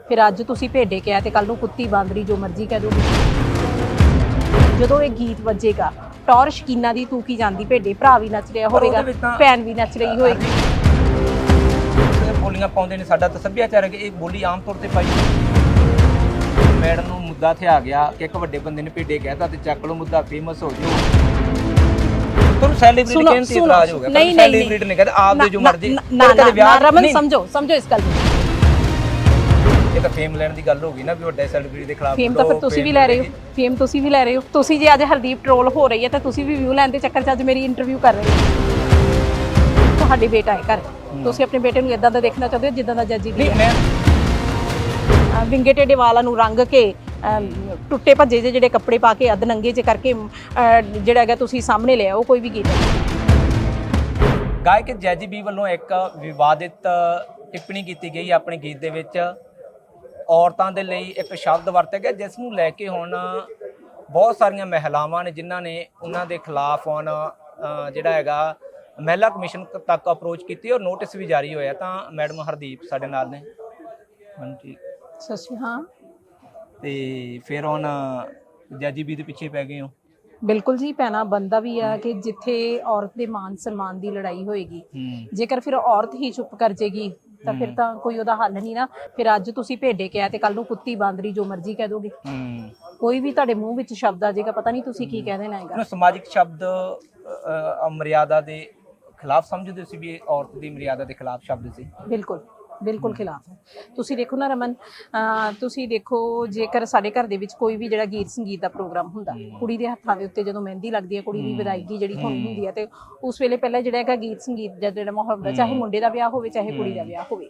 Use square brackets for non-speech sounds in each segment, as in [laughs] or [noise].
ਫਿਰ ਅੱਜ ਤੁਸੀਂ ਭੇਡੇ ਕਿਹਾ ਤੇ ਕੱਲ ਨੂੰ ਕੁੱਤੀ ਬਾਂਦਰੀ ਜੋ ਮਰਜ਼ੀ ਕਹਿ ਦੋਗੇ ਜਦੋਂ ਇਹ ਗੀਤ ਵੱਜੇਗਾ ਟੌਰ ਸ਼ਕੀਨਾ ਦੀ ਤੂੰ ਕੀ ਜਾਂਦੀ ਭੇਡੇ? ਭਰਾ ਵੀ ਨੱਚ ਰਿਹਾ ਹੋਵੇਗਾ ਭੈਣ ਵੀ ਨੱਚ ਰਹੀ ਹੋਏਗੀ ਬੋਲੀਆਂ ਪਾਉਂਦੇ ਨੇ ਸਾਡਾ ਤਾਂ ਸੱਭਿਆਚਾਰ ਹੈ ਕਿ ਇਹ ਬੋਲੀ ਆਮ ਤੌਰ ਤੇ ਪਾਈ ਮੈਡਮ ਨੂੰ ਮੁੱਦਾ ਤੇ ਆ ਗਿਆ ਕਿ ਇੱਕ ਵੱਡੇ ਬੰਦੇ ਨੇ ਭੇਡੇ ਕਹਿਤਾ ਤੇ ਚੱਕ ਲਓ ਮੁੱਦਾ ਫੇਮਸ ਹੋ ਜਾਓ। ਤੁਹਾਨੂੰ ਸੈਲੀਬ੍ਰਿਟੀ ਸੁਣੋ ਇਤਰਾਜ਼ ਹੋ ਗਿਆ ਨਹੀਂ ਸੈਲੀਬ੍ਰਿਟੀ ਨੇ ਕਹਿੰਦਾ ਆਪ ਦੇ ਜੋ ਮਰਜ਼ੀ ਨਾ ਨਾ ਰਮਨ ਸਮਝੋ ਸਮਝੋ ਇਸ ਗੱਲ ਨੂੰ। ਇਹ ਤਾਂ ਫੇਮ ਲੈਣ ਦੀ ਗੱਲ ਹੋ ਗਈ ਨਾ ਵੀ ਵੱਡੇ ਸੈਲੀਬ੍ਰਿਟੀ ਦੇ ਖਿਲਾਫ ਫੇਮ ਤਾਂ ਫਿਰ ਤੁਸੀਂ ਵੀ ਲੈ ਰਹੇ ਹੋ। ਫੇਮ ਤੁਸੀਂ ਵੀ ਲੈ ਰਹੇ ਹੋ। ਤੁਸੀਂ ਜੇ ਅੱਜ ਹਰਦੀਪ ਟ੍ਰੋਲ ਹੋ ਰਹੀ ਹੈ ਤਾਂ ਤੁਸੀਂ ਵੀ ਵਿਊ ਲੈਣ ਦੇ ਚੱਕਰ 'ਚ ਅੱਜ ਮੇਰੀ ਇੰਟਰਵਿਊ ਕਰ ਰਹੇ ਹੋ। ਤੁਹਾਡੇ ਬੇਟਾ ਹੈ ਘਰ। ਤੁਸੀਂ ਆਪਣੇ ਬੇਟੇ ਨੂੰ ਇਦਾਂ ਦਾ ਦੇਖਣਾ ਚਾਹੁੰਦੇ ਹੋ ਜਿੱਦਾਂ ਦਾ ਜੱਜੀ ਦੀ ਨਹੀਂ ਮੈਂ ਵਿੰਗੇ ਟੇਡੇ ਵਾਲਾਂ ਨੂੰ ਰੰਗ ਕੇ ਟੁੱਟੇ ਭੱਜੇ ਜਿਹੇ ਜਿਹੜੇ ਕੱਪੜੇ ਪਾ ਕੇ ਅੱਧ ਨੰਗੇ ਜੇ ਕਰਕੇ ਜਿਹੜਾ ਹੈਗਾ ਤੁਸੀਂ ਸਾਹਮਣੇ ਲਿਆ ਉਹ ਕੋਈ ਵੀ ਗੀਤ ਗਾਇਕ ਜੈਜੀ ਬੀ ਵੱਲੋਂ ਇੱਕ ਵਿਵਾਦਿਤ ਟਿੱਪਣੀ ਕੀਤੀ ਗਈ ਆਪਣੇ ਗੀਤ ਦੇ ਵਿੱਚ। ਔਰਤਾਂ ਦੇ ਲਈ ਇੱਕ ਸ਼ਬਦ ਵਰਤਿਆ ਗਿਆ ਜਿਸ ਨੂੰ ਲੈ ਕੇ ਹੁਣ ਬਹੁਤ ਸਾਰੀਆਂ ਮਹਿਲਾਵਾਂ ਨੇ ਜਿਨ੍ਹਾਂ ਨੇ ਉਹਨਾਂ ਦੇ ਖਿਲਾਫ ਹੁਣ ਜਿਹੜਾ ਹੈਗਾ ਮਹਿਲਾ ਕਮਿਸ਼ਨ ਤੱਕ ਅਪਰੋਚ ਕੀਤੀ ਔਰ ਨੋਟਿਸ ਵੀ ਜਾਰੀ ਹੋਇਆ। ਤਾਂ ਮੈਡਮ ਹਰਦੀਪ ਸਾਡੇ ਨਾਲ ਨੇ। ਹਾਂਜੀ। ਹਾਂ ਤੇ ਫਿਰ ਹੁਣ ਜੈਜੀ ਬੀ ਦੇ ਪਿੱਛੇ ਪੈ ਗਏ ਹੋ। ਬਿਲਕੁਲ ਜੀ ਪੈਣਾ ਬੰਦਾ ਵੀ ਆ ਕਿ ਜਿੱਥੇ ਔਰਤ ਦੇ ਮਾਨ ਸਨਮਾਨ ਦੀ ਲੜਾਈ ਹੋਏਗੀ ਜੇਕਰ ਫਿਰ ਔਰਤ ਹੀ ਚੁੱਪ ਕਰ ਜੇਗੀ ਤਾਂ ਫਿਰ ਤਾਂ ਕੋਈ ਉਹਦਾ ਹੱਲ ਨਹੀਂ ਨਾ। ਫਿਰ ਅੱਜ ਤੁਸੀਂ ਭੇਡੇ ਕਿਹਾ ਤੇ ਕੱਲ ਨੂੰ ਕੁੱਤੀ ਬਾਂਦਰੀ ਜੋ ਮਰਜ਼ੀ ਕਹਿ ਦੋਗੇ। ਕੋਈ ਵੀ ਤੁਹਾਡੇ ਮੂੰਹ ਵਿੱਚ ਸ਼ਬਦ ਆ ਜਾਏਗਾ ਪਤਾ ਨਹੀਂ ਤੁਸੀਂ ਕੀ ਕਹਿ ਦੇਣਾ ਹੈਗਾ। ਸਮਾਜਿਕ ਸ਼ਬਦ ਮਰਿਆਦਾ ਦੇ ਖਿਲਾਫ ਸਮਝਦੇ ਸੀ ਵੀ ਇਹ ਔਰਤ ਦੀ ਮਰਿਆਦਾ ਦੇ ਖਿਲਾਫ ਸ਼ਬਦ ਸੀ? ਬਿਲਕੁਲ। ਬਿਲਕੁਲ ਖਿਲਾਫ ਹੈ। ਤੁਸੀਂ ਦੇਖੋ ਨਾ ਰਮਨ ਤੁਸੀਂ ਦੇਖੋ ਜੇਕਰ ਸਾਡੇ ਘਰ ਦੇ ਵਿੱਚ ਕੋਈ ਵੀ ਜਿਹੜਾ ਗੀਤ ਸੰਗੀਤ ਦਾ ਪ੍ਰੋਗਰਾਮ ਹੁੰਦਾ ਕੁੜੀ ਦੇ ਹੱਥਾਂ ਦੇ ਉੱਤੇ ਜਦੋਂ ਮਹਿੰਦੀ ਲੱਗਦੀ ਹੈ ਕੁੜੀ ਦੀ ਵਿਦਾਇਗੀ ਜਿਹੜੀ ਹੋਣੀ ਹੁੰਦੀ ਹੈ ਤੇ ਉਸ ਵੇਲੇ ਪਹਿਲਾਂ ਜਿਹੜਾ ਹੈਗਾ ਗੀਤ ਸੰਗੀਤ ਦਾ ਜਿਹੜਾ ਮਾਹੌਲ ਹੁੰਦਾ ਚਾਹੇ ਮੁੰਡੇ ਦਾ ਵਿਆਹ ਹੋਵੇ ਚਾਹੇ ਕੁੜੀ ਦਾ ਵਿਆਹ ਹੋਵੇ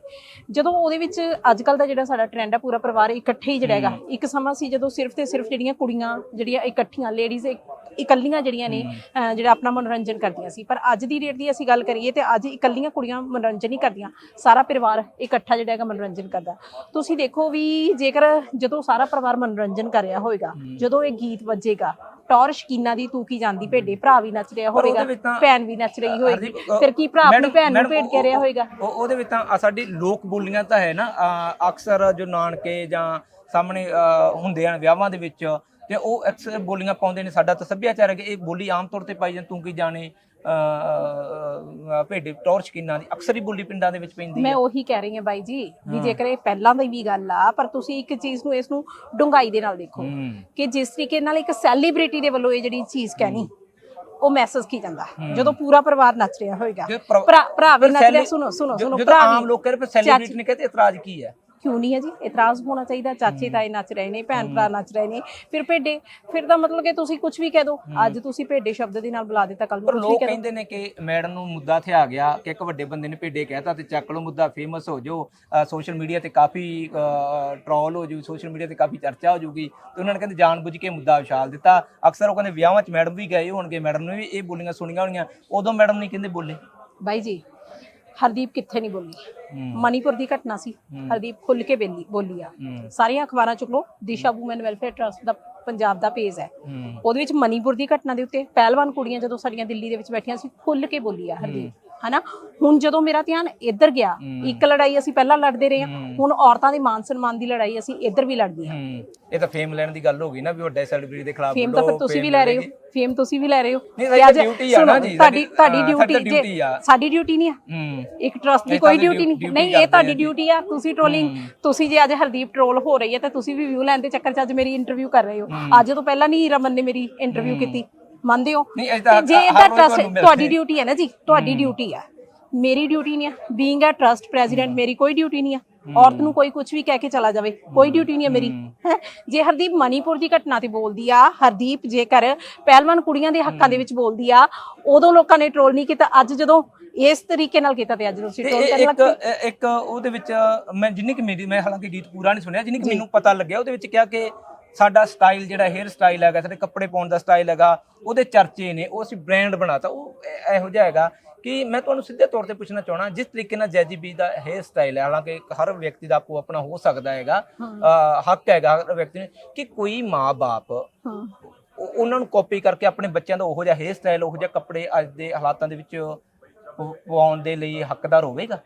ਜਦੋਂ ਉਹਦੇ ਵਿੱਚ ਅੱਜ ਕੱਲ ਦਾ ਜਿਹੜਾ ਸਾਡਾ ਟ੍ਰੈਂਡ ਹੈ ਪੂਰਾ ਪਰਿਵਾਰ ਇਕੱਠੇ ਹੀ ਜਿਹੜਾ ਹੈਗਾ ਇੱਕ ਸਮਾਂ ਸੀ ਜਦੋਂ ਸਿਰਫ ਤੇ ਸਿਰਫ ਜਿਹੜੀਆਂ ਕੁੜੀਆਂ ਜਿਹੜੀਆਂ ਇਕੱਠੀਆਂ ਲੇਡੀਜ਼ ਇਕੱਲੀਆਂ ਜਿਹੜੀਆਂ ਨੇ ਜਿਹੜਾ ਆਪਣਾ ਮਨੋਰੰਜਨ ਕਰਦੀਆਂ ਸੀ। ਪਰ ਅੱਜ ਦੀ ਡੇਟ ਦੀ ਅਸੀਂ ਗੱਲ ਕਰੀਏ ਤੇ ਅੱਜ ਇਕੱਲੀਆਂ ਕੁੜੀਆਂ ਮਨੋਰੰਜਨ ਨਹੀਂ ਕਰਦੀਆਂ। ਸਾਰਾ ਪਰਿਵਾਰ ਇਕੱਠਾ ਜਿਹੜਾ ਹੈਗਾ ਮਨੋਰੰਜਨ ਕਰਦਾ। ਤੁਸੀਂ ਦੇਖੋ ਵੀ ਜੇਕਰ ਜਦੋਂ ਸਾਰਾ ਪਰਿਵਾਰ ਮਨੋਰੰਜਨ ਕਰ ਰਿਹਾ ਹੋਵੇਗਾ ਜਦੋਂ ਇਹ ਗੀਤ ਵੱਜੇਗਾ ਟੌਰ ਸ਼ਕੀਨਾ ਦੀ ਤੂੰ ਕੀ ਜਾਂਦੀ ਭੇਡੇ ਭਰਾ ਵੀ ਨੱਚ ਰਿਹਾ ਹੋਵੇਗਾ ਭੈਣ ਵੀ ਨੱਚ ਰਹੀ ਅ, ਫਿਰ ਕੀ ਭਰਾ ਆਪਣੀ ਭੈਣ ਨੂੰ ਭੇਡ ਕੇ ਰਿਹਾ ਹੋਵੇਗਾ ਉਹ ਉਹਦੇ ਵਿੱਚ ਤਾਂ ਸਾਡੀ ਲੋਕ ਬੋਲੀਆਂ ਤਾਂ ਹੈ ਨਾ ਅਕਸਰ ਜੋ ਨਾਨਕੇ ਜਾਂ ਸਾਹਮਣੇ ਹੁੰਦੇ ਹਨ ਵਿਆਹਾਂ ਦੇ ਵਿੱਚ ਤੇ ਉਹ ਅਕਸਰ ਬੋਲੀਆਂ ਪਾਉਂਦੇ ਨੇ ਸਾਡਾ ਤਾਂ ਸੱਭਿਆਚਾਰ ਹੈ ਕਿ ਇਹ ਬੋਲੀ ਆਮ ਤੌਰ ਤੇ ਪਾਈ ਜਾਂਦੀ ਤੂੰ ਕੀ ਜਾਣੇ ਭੇਡੇ ਟੌਰ ਸ਼ਕੀਨਾਂ ਦੀ ਅਕਸਰ ਹੀ ਬੋਲੀ ਪਿੰਡਾਂ ਦੇ ਵਿੱਚ ਪੈਂਦੀ ਮੈਂ ਹੈ। ਉਹੀ ਕਹਿ ਰਹੀ ਹਾਂ ਬਾਈ ਜੀ ਵੀ ਜੇਕਰ ਇਹ ਪਹਿਲਾਂ ਦੀ ਵੀ ਗੱਲ ਆ ਪਰ ਤੁਸੀਂ ਇੱਕ ਚੀਜ਼ ਨੂੰ ਇਸ ਨੂੰ ਡੂੰਘਾਈ ਦੇ ਨਾਲ ਦੇਖੋ ਕਿ ਜਿਸ ਤਰੀਕੇ ਨਾਲ ਇੱਕ ਸੈਲੀਬ੍ਰਿਟੀ ਦੇ ਵੱਲੋਂ ਇਹ ਜਿਹੜੀ ਚੀਜ਼ ਕਹਿਣੀ ਉਹ ਮੈਸੇਜ ਕੀ ਜਾਂਦਾ? ਜਦੋਂ ਪੂਰਾ ਪਰਿਵਾਰ ਨੱਚ ਰਿਹਾ ਹੋਏਗਾ ਜੇ ਭਰਾ ਵੀ ਨੱਚ ਰਿਹਾ ਸੁਣੋ ਸੁਣੋ ਜੋ- ਸੁਣੋ ਭਰਾ ਆਮ ਲੋਕ ਕਹਿੰਦੇ ਸੈਲੀਬ੍ਰਿਟੀ ਨੇ ਕਹਿੰਦੇ ਇਤਰਾਜ਼ ਕੀ ਹੈ? ਕਿਉਂ ਨਹੀਂ ਹੈ ਜੀ? ਇਤਰਾਜ਼ ਹੋਣਾ ਚਾਹੀਦਾ ਚਾਚੇ ਤਾਏ ਨੱਚ ਰਹੇ ਨੇ ਭੈਣ ਭਰਾ ਨੱਚ ਰਹੇ ਨੇ। ਫਿਰ ਭੇਡੇ ਫਿਰ ਤਾਂ ਮਤਲਬ ਕਿ ਤੁਸੀਂ ਕੁਝ ਵੀ ਕਹਿ ਦਿਓ ਅੱਜ ਤੁਸੀਂ ਭੇਡੇ ਸ਼ਬਦ ਦੇ ਨਾਲ ਬੁਲਾ ਦਿੱਤਾ ਕੱਲ ਨੂੰ ਕੁਝ ਵੀ ਲੋਕ ਕਹਿ ਦਿਓ ਕਹਿੰਦੇ ਨੇ ਕਿ ਮੈਡਮ ਨੂੰ ਮੁੱਦਾ ਤੇ ਆ ਗਿਆ ਕਿ ਇੱਕ ਵੱਡੇ ਬੰਦੇ ਨੇ ਭੇਡੇ ਕਹਿਤਾ ਤੇ ਚੱਕ ਲਓ ਮੁੱਦਾ ਫੇਮਸ ਹੋ ਜਾਓ। ਸੋਸ਼ਲ ਮੀਡੀਆ ਤੇ ਕਾਫੀ ਟ੍ਰੋਲ ਹੋ ਜੂ ਸੋਸ਼ਲ ਮੀਡੀਆ ਤੇ ਕਾਫੀ ਚਰਚਾ ਹੋ ਜੂਗੀ। ਤੇ ਉਹਨਾਂ ਨੇ ਕਹਿੰਦੇ ਜਾਣਬੁੱਝ ਕੇ ਮੁੱਦਾ ਵਿਸ਼ਾਲ ਦਿੱਤਾ। ਅਕਸਰ ਉਹ ਕਹਿੰਦੇ ਵਿਆਹਾਂ 'ਚ ਮੈਡਮ ਵੀ ਗਏ ਹੋਣਗੇ ਮੈਡਮ ਨੇ ਵੀ ਇਹ ਬੋਲੀਆਂ ਸੁਣੀਆਂ ਹੋਣੀਆਂ। ਉਦੋਂ ਮੈਡਮ ਨਹੀਂ ਕਹਿੰਦੇ ਬੋਲੇ। ਬਾਈ ਜੀ ਹਰਦੀਪ ਕਿੱਥੇ ਨਹੀਂ ਬੋਲੀ। ਮਨੀਪੁਰ ਦੀ ਘਟਨਾ ਸੀ। ਹਰਦੀਪ ਖੁੱਲ ਕੇ ਬੇਲੀ ਬੋਲੀ ਆ। ਸਾਰੀਆਂ ਅਖਬਾਰਾਂ ਚੁੱਕ ਲਓ ਦਿਸ਼ਾ ਵੂਮਨ ਵੈਲਫੇਅਰ ਟਰਸਟ ਦਾ ਪੰਜਾਬ ਦਾ ਪੇਜ ਹੂੰ। ਉਹਦੇ ਵਿੱਚ ਮਨੀਪੁਰ ਦੀ ਘਟਨਾ ਦੇ ਉੱਤੇ ਪਹਿਲਵਾਨ ਕੁੜੀਆਂ ਜਦੋਂ ਸਾਡੀਆਂ ਦਿੱਲੀ ਦੇ ਵਿੱਚ ਬੈਠੀਆਂ ਸੀ ਖੁੱਲ ਕੇ ਬੋਲੀ ਆ ਹਰਦੀਪ। ਹਨਾ? ਹੁਣ ਜਦੋਂ ਮੇਰਾ ਧਿਆਨ ਇੱਧਰ ਗਿਆ ਇੱਕ ਲੜਾਈ ਅਸੀਂ ਪਹਿਲਾਂ ਲੜਦੇ ਰਹੇ ਹਾਂ ਹੁਣ ਔਰਤਾਂ ਦੇ ਮਾਨ ਸਨਮਾਨ ਦੀ ਲੜਾਈ ਅਸੀਂ ਇੱਧਰ ਵੀ ਲੜਦੇ ਹਾਂ। ਇਹ ਤਾਂ ਫੇਮ ਲੈਣ ਦੀ ਗੱਲ ਹੋ ਗਈ ਨਾ ਵੀ ਵੱਡੇ ਸੈਲੀਬ੍ਰਿਟੀ ਦੇ ਖਿਲਾਫ ਫੇਮ ਤਾਂ ਫਿਰ ਤੁਸੀਂ ਵੀ ਲੈ ਰਹੇ ਹੋ। ਫੇਮ ਤੁਸੀਂ ਵੀ ਲੈ ਰਹੇ ਹੋ। ਨਹੀਂ, duty ਆ ਨਾ ਜੀ, ਤੁਹਾਡੀ ਤੁਹਾਡੀ ਡਿਊਟੀ ਆ। ਸਾਡੀ ਡਿਊਟੀ ਨਹੀਂ ਆ। ਇੱਕ ਟਰਸਟ ਦੀ ਕੋਈ ਡਿਊਟੀ ਨਹੀਂ। ਨਹੀਂ ਇਹ ਤੁਹਾਡੀ ਜੀ। ਡਿਊਟੀ ਆ ਤੁਸੀਂ ਟ੍ਰੋਲਿੰਗ ਤੁਸੀਂ ਜੇ ਅੱਜ ਹਰਦੀਪ ਟ੍ਰੋਲ ਹੋ ਰਹੀ ਹੈ ਤਾਂ ਤੁਸੀਂ ਵੀ ਵਿਊ ਲੈਣ ਦੇ ਚੱਕਰ 'ਚ ਅੱਜ ਮੇਰੀ ਇੰਟਰਵਿਊ ਕਰ ਰਹੇ ਹੋ। ਅੱਜ ਤੋਂ ਪਹਿਲਾਂ ਨਹੀਂ ਰਮਨ ਨੇ ਮੇਰੀ ਇੰਟਰਵਿਊ ਕੀਤੀ। ਮੰਨਦੇ ਹੋ? ਨਹੀਂ, ਇਹ ਤਾਂ ਤੇ ਜੇ ਹਰ ਇਹਦਾ ਰੋਜ਼ ਟਰਸਟ ਮਿਲਦੇ ਤੁਹਾਡੀ। ਡਿਊਟੀ ਹੈ ਨਾ ਜੀ ਤੁਹਾਡੀ ਡਿਊਟੀ ਆ ਮੇਰੀ ਡਿਊਟੀ ਨਹੀਂ ਆ ਬੀਇੰਗ ਅ ਟਰਸਟ ਪ੍ਰੈਜ਼ੀਡੈਂਟ ਮੇਰੀ ਕੋਈ ਡਿਊਟੀ ਨਹੀਂ ਆ ਔਰਤ ਨੂੰ ਕੋਈ ਕੁਝ ਵੀ ਕਹਿ ਕੇ ਚਲਾ ਜਾਵੇ ਕੋਈ ਡਿਊਟੀ ਨਹੀਂ ਹੈ ਮੇਰੀ। ਹੈਂ? ਜੇ ਹਰਦੀਪ ਮਨੀਪੁਰ ਦੀ ਘਟਨਾ ਤੇ ਬੋਲਦੀ ਆ ਹਰਦੀਪ ਜੇਕਰ ਪਹਿਲਵਾਨ ਕੁੜੀਆਂ ਦੇ ਹੱਕਾਂ ਦੇ ਵਿੱਚ ਬੋਲਦੀ ਆ ਉਦੋਂ ਲੋਕਾਂ ਨੇ ਟ੍ਰੋਲ ਨਹੀਂ ਕੀਤਾ। ਅੱਜ ਜਦੋਂ ਇਸ ਤਰੀਕੇ ਨਾਲ ਕੀਤਾ ਤੇ ਅੱਜ ਤੁਸੀਂ ਤੇ ਟ੍ਰੋਲ ਇਹ ਕਰਨ ਇੱਕ ਲੱਗ ਪਏ ਇੱਕ ਉਹਦੇ ਵਿੱਚ ਮੈਂ ਜਿੰਨੀ ਕਿ ਮੇਰੀ ਮੈਂ ਹਾਲਾਂਕਿ ਗੀਤ ਪੂਰਾ ਨਹੀਂ ਸੁਣਿਆ ਜਿੰਨੀ ਕਿ ਮੈਨੂੰ ਪਤਾ ਲੱਗਿਆ ਉਹਦੇ ਵਿੱਚ ਕਿਹਾ ਕਿ ਸਾਡਾ ਸਟਾਈਲ ਜਿਹੜਾ ਹੇਅਰ ਸਟਾਈਲ ਹੈਗਾ ਸਾਡੇ ਕੱਪੜੇ ਪਾਉਣ ਦਾ ਸਟਾਈਲ ਹੈਗਾ ਉਹਦੇ ਚਰਚੇ ਨੇ ਉਹ ਅਸੀਂ ਬ੍ਰਾਂਡ ਬਣਾਤਾ ਉਹ ਇਹ- ਜਿਹਾ ਹੈਗਾ ਕਿ ਮੈਂ ਤੁਹਾਨੂੰ ਸਿੱਧੇ ਤੌਰ ਤੇ ਪੁੱਛਣਾ ਚਾਹਣਾ ਜਿਸ ਤਰੀਕੇ ਨਾਲ ਜੈਜੀ ਬੀ ਦਾ ਹੇਅਰ ਸਟਾਈਲ ਹੈ ਹਾਲਾਂਕਿ ਹਰ ਵਿਅਕਤੀ ਦਾ ਆਪੋ ਆਪਣਾ ਹੋ ਸਕਦਾ ਹੈਗਾ ਹੱਕ ਹੈਗਾ ਹਰ ਵਿਅਕਤੀ ਨੂੰ ਕਿ ਕੋਈ ਮਾਂ-ਬਾਪ ਹਾਂ। ਉਹ- ਉਹਨਾਂ ਨੂੰ ਕਾਪੀ ਕਰਕੇ ਆਪਣੇ ਬੱਚਿਆਂ ਦਾ ਉਹੋ ਜਿਹਾ ਹੇਅਰ ਸਟਾਈਲ ਉਹੋ ਜਿਹਾ ਕੱਪੜੇ ਅੱਜ ਦੇ ਹਾਲਾਤਾਂ ਦੇ ਵਿੱਚ ਪਾਉਣ ਦੇ ਲਈ ਹੱਕਦਾਰ ਹੋਵੇਗਾ?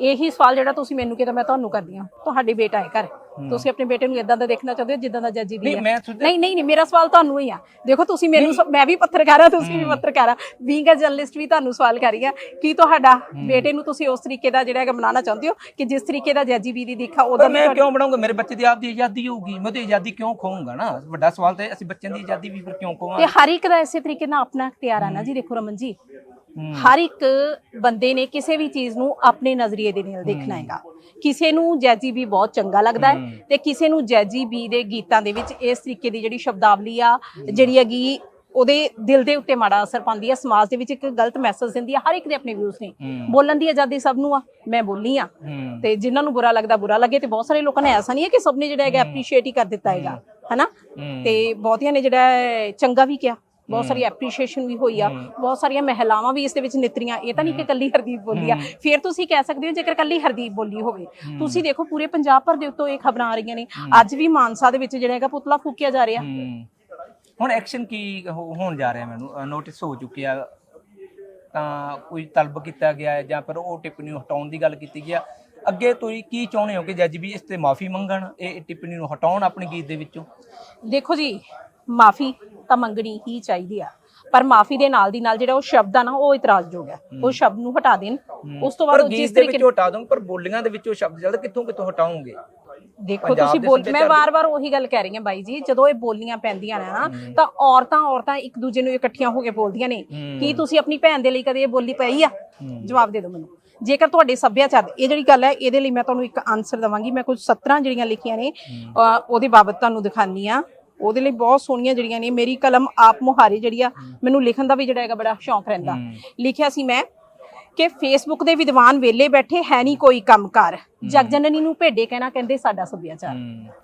ਇਹੀ ਸਵਾਲ ਜਿਹੜਾ ਤੁਸੀਂ ਮੈਨੂੰ ਕੀਤਾ ਮੈਂ ਤੁਹਾਨੂੰ ਕਰਦੀ ਹਾਂ। ਤੁਹਾਡੇ ਬੇਟਾ ਹੈ ਘਰ। ਤੁਸੀਂ ਆਪਣੇ ਬੇਟੇ ਨੂੰ ਇਦਾਂ ਦਾ ਦੇਖਣਾ ਚਾਹੁੰਦੇ ਹੋ ਜਿੱਦਾਂ ਦਾ ਜੱਜੀ ਦੀ ਨਹੀਂ ਹੈ। ਨਹੀਂ ਨਹੀਂ ਨਹੀਂ ਮੇਰਾ ਸਵਾਲ ਤੁਹਾਨੂੰ ਹੀ ਆ। ਦੇਖੋ ਤੁਸੀਂ ਮੈਨੂੰ ਮੈਂ ਵੀ ਪੱਤਰਕਾਰ ਆ ਤੁਸੀਂ ਵੀ ਪੱਤਰਕਾਰ ਆ ਬੀਇੰਗ ਅ ਜਰਨਲਿਸਟ ਵੀ ਤੁਹਾਨੂੰ ਸਵਾਲ ਕਰ ਰਹੀ ਆ ਕੀ ਤੁਹਾਡਾ ਬੇਟੇ ਨੂੰ ਤੁਸੀਂ ਉਸ ਤਰੀਕੇ ਦਾ ਜਿਹੜਾ ਹੈਗਾ ਬਣਾਉਣਾ ਚਾਹੁੰਦੇ ਹੋ ਕਿ ਜਿਸ ਤਰੀਕੇ ਦਾ ਜੱਜੀ ਬੀ ਦੀ ਦੇਖਾ ਉਹਦਾ ਮੈਂ ਕਿਉਂ ਬਣਾਉਂਗਾ? ਮੇਰੇ ਬੱਚੇ ਦੀ ਆਪਦੀ ਆਜ਼ਾਦੀ ਹੋਊਗੀ। ਮੈਂ ਉਹਦੀ ਆਜ਼ਾਦੀ ਕਿਉਂ ਖੋਊਂਗਾ ਨਾ? ਵੱਡਾ ਸਵਾਲ ਤਾਂ ਅਸੀਂ ਬੱਚਿਆਂ ਦੀ ਆਜ਼ਾਦੀ ਵੀ ਫਿਰ ਕਿਉਂ ਤੇ ਖੋਵਾਂਗੇ ਹਰ ਇੱਕ ਦਾ ਇਸੇ ਤਰੀਕੇ ਨਾਲ ਆਪਣਾ ਇਖਤਿਆਰ ਆ ਨਾ ਜੀ ਦੇਖੋ ਰਮਨ ਜੀ। ਹਰ ਇੱਕ ਬੰਦੇ ਨੇ ਕਿਸੇ ਵੀ ਚੀਜ਼ ਨੂੰ ਆਪਣੇ ਨਜ਼ਰੀਏ ਦੇ ਨਾਲ ਦੇਖਣਾ ਹੈਗਾ। ਕਿਸੇ ਨੂੰ ਜੈਜੀ ਬੀ ਬਹੁਤ ਚੰਗਾ ਲੱਗਦਾ ਹੈ ਤੇ ਕਿਸੇ ਨੂੰ ਜੈਜੀ ਬੀ ਦੇ ਗੀਤਾਂ ਦੇ ਵਿੱਚ ਇਸ ਤਰੀਕੇ ਦੀ ਜਿਹੜੀ ਸ਼ਬਦਾਵਲੀ ਆ ਜਿਹੜੀ ਹੈਗੀ ਉਹਦੇ ਦਿਲ ਦੇ ਉੱਤੇ ਮਾੜਾ ਅਸਰ ਪਾਉਂਦੀ ਆ ਸਮਾਜ ਦੇ ਵਿੱਚ ਇੱਕ ਗਲਤ ਮੈਸੇਜ ਦਿੰਦੀ ਆ ਹਰ ਇੱਕ ਦੇ ਆਪਣੇ ਵਿਊਜ਼ ਨੇ। ਬੋਲਣ ਦੀ ਆਜ਼ਾਦੀ ਸਭ ਨੂੰ ਆ ਮੈਂ ਬੋਲੀ ਆ। ਤੇ ਜਿਨ੍ਹਾਂ ਨੂੰ ਬੁਰਾ ਲੱਗਦਾ ਬੁਰਾ ਲੱਗੇ ਤੇ ਬਹੁਤ ਸਾਰੇ ਲੋਕਾਂ ਨੇ ਐਸਾ ਨਹੀਂ ਹੈ ਕਿ ਸਭ ਨੇ ਜਿਹੜਾ ਹੈਗਾ ਐਪਰੀਸ਼ੀਏਟ ਹੀ ਕਰ ਦਿੱਤਾ ਹੈਗਾ ਹਨਾ। ਤੇ ਬਹੁਤਿਆਂ ਨੇ ਜਿਹੜਾ ਚੰਗਾ ਵੀ ਕਿਹਾ। ਬਹੁਤ ਸਾਰੀ ਐਪਰੀਸ਼ੀਏਸ਼ਨ ਵੀ ਹੋਈ ਆ ਬਹੁਤ ਸਾਰੀਆਂ ਮਹਿਲਾਵਾਂ ਵੀ ਇਸ ਦੇ ਵਿੱਚ ਨਿਤਰੀਆਂ ਇਹ ਤਾਂ ਨਹੀਂ ਕਿ ਕੱਲੀ ਹਰਦੀਪ ਬੋਲੀ ਆ। ਫਿਰ ਤੁਸੀਂ ਕਹਿ ਸਕਦੇ ਹੋ ਜੇਕਰ ਕੱਲੀ ਹਰਦੀਪ ਬੋਲੀ ਹੋਵੇ ਤੁਸੀਂ ਦੇਖੋ ਪੂਰੇ ਪੰਜਾਬ ਭਰ ਦੇ ਉੱਤੋਂ ਇਹ ਖਬਰਾਂ ਆ ਰਹੀਆਂ ਨੇ। ਅੱਜ ਵੀ ਮਾਨਸਾ ਦੇ ਵਿੱਚ ਜਿਹੜਾ ਹੈਗਾ ਪੁਤਲਾ ਫੂਕਿਆ ਜਾ ਰਿਹਾ। ਹੁਣ ਐਕਸ਼ਨ ਕੀ ਹੋਣ ਜਾ ਰਿਹਾ ਮੈਨੂੰ? ਨੋਟਿਸ ਹੋ ਚੁੱਕਿਆ। ਤਾਂ ਕੋਈ ਤਲਬ ਕੀਤਾ ਗਿਆ ਹੈ ਜਾਂ ਫਿਰ ਉਹ ਟਿੱਪਣੀ ਨੂੰ ਹਟਾਉਣ ਦੀ ਗੱਲ ਕੀਤੀ ਗਿਆ ਅੱਗੇ ਤੁਸੀਂ ਕੀ ਚਾਹੁੰਦੇ ਹੋ ਕਿ ਜੱਜ ਵੀ ਇਸ ਤੇ ਮਾਫੀ ਮੰਗਣ? ਇਹ ਟਿੱਪਣੀ ਨੂੰ ਹਟਾਉਣ ਆਪਣੇ ਗੀਤ ਦੇ ਵਿੱਚੋਂ? ਦੇਖੋ ਜੀ ਮਾਫੀ ਤਾਂ ਮੰਗਣੀ ਹੀ ਚਾਹੀਦੀ ਆ। ਪਰ ਮਾਫੀ ਦੇ ਨਾਲ ਦੀ ਨਾਲ ਜਿਹੜਾ ਉਹ ਸ਼ਬਦ ਆ ਨਾ ਉਹ ਇਤਰਾਜ਼ਯੋਗ ਹੈ। ਉਹ ਸ਼ਬਦ ਨੂੰ ਹਟਾ ਦੇਣ। ਉਸ ਤੋਂ ਬਾਅਦ ਜਿਸ ਤਰੀਕੇ ਵਿੱਚੋਂ ਹਟਾ ਦੂੰ ਪਰ ਬੋਲੀਆਂ ਦੇ ਵਿੱਚੋਂ ਸ਼ਬਦ ਚੱਲਦੇ ਕਿੱਥੋਂ ਕਿੱਥੋਂ ਹਟਾਉਂਗੇ? ਦੇਖੋ ਤੁਸੀਂ ਬੋਲ ਮੈਂ ਵਾਰ-ਵਾਰ ਉਹੀ ਗੱਲ ਕਹਿ ਰਹੀ ਹਾਂ ਬਾਈ ਜੀ ਜਦੋਂ ਇਹ ਬੋਲੀਆਂ ਪੈਂਦੀਆਂ ਨੇ ਨਾ ਤਾਂ ਔਰਤਾਂ ਔਰਤਾਂ ਇੱਕ ਦੂਜੇ ਨੂੰ ਇਕੱਠੀਆਂ ਹੋ ਕੇ ਬੋਲਦੀਆਂ ਨੇ। ਕੀ ਤੁਸੀਂ ਆਪਣੀ ਭੈਣ ਦੇ ਲਈ ਕਦੇ ਇਹ ਬੋਲੀ ਪਈ ਆ? ਜਵਾਬ ਦੇ ਦਿਓ ਮੈਨੂੰ। ਜੇਕਰ ਤੁਹਾਡੇ ਸੱਭਿਆਚਾਰ ਇਹ ਜਿਹੜੀ ਗੱਲ ਹੈ ਇਹਦੇ ਲਈ ਮੈਂ ਤੁਹਾਨੂੰ ਇੱਕ ਆਨਸਰ ਦਵਾਂਗੀ। ਮੈਂ ਕੁਝ 17 ਜਿਹੜੀਆਂ ਲਿਖੀਆਂ ਨੇ ਉਹਦੇ ਬਾਬਤ ਤੁਹਾਨੂੰ ਦਿਖਾਨੀ ਆ। ਉਹਦੇ ਲਈ ਬਹੁਤ ਸੋਹਣੀਆਂ ਜਿਹੜੀਆਂ ਨੇ ਮੇਰੀ ਕਲਮ ਆਪ ਮੁਹਾਰੀ ਜਿਹੜੀ ਆ ਮੈਨੂੰ ਲਿਖਣ ਦਾ ਵੀ ਜਿਹੜਾ ਹੈਗਾ ਬੜਾ ਸ਼ੌਂਕ ਰਹਿੰਦਾ। ਲਿਖਿਆ ਸੀ ਮੈਂ ਕਿ ਫੇਸਬੁੱਕ ਦੇ ਵਿਦਵਾਨ ਵੇਲੇ ਬੈਠੇ ਹੈ ਨਹੀਂ ਕੋਈ ਕੰਮਕਾਰ। ਜਗਜਨਨੀ ਨੂੰ ਭੇਡੇ ਕਹਿਣਾ ਕਹਿੰਦੇ ਸਾਡਾ ਸੱਭਿਆਚਾਰ।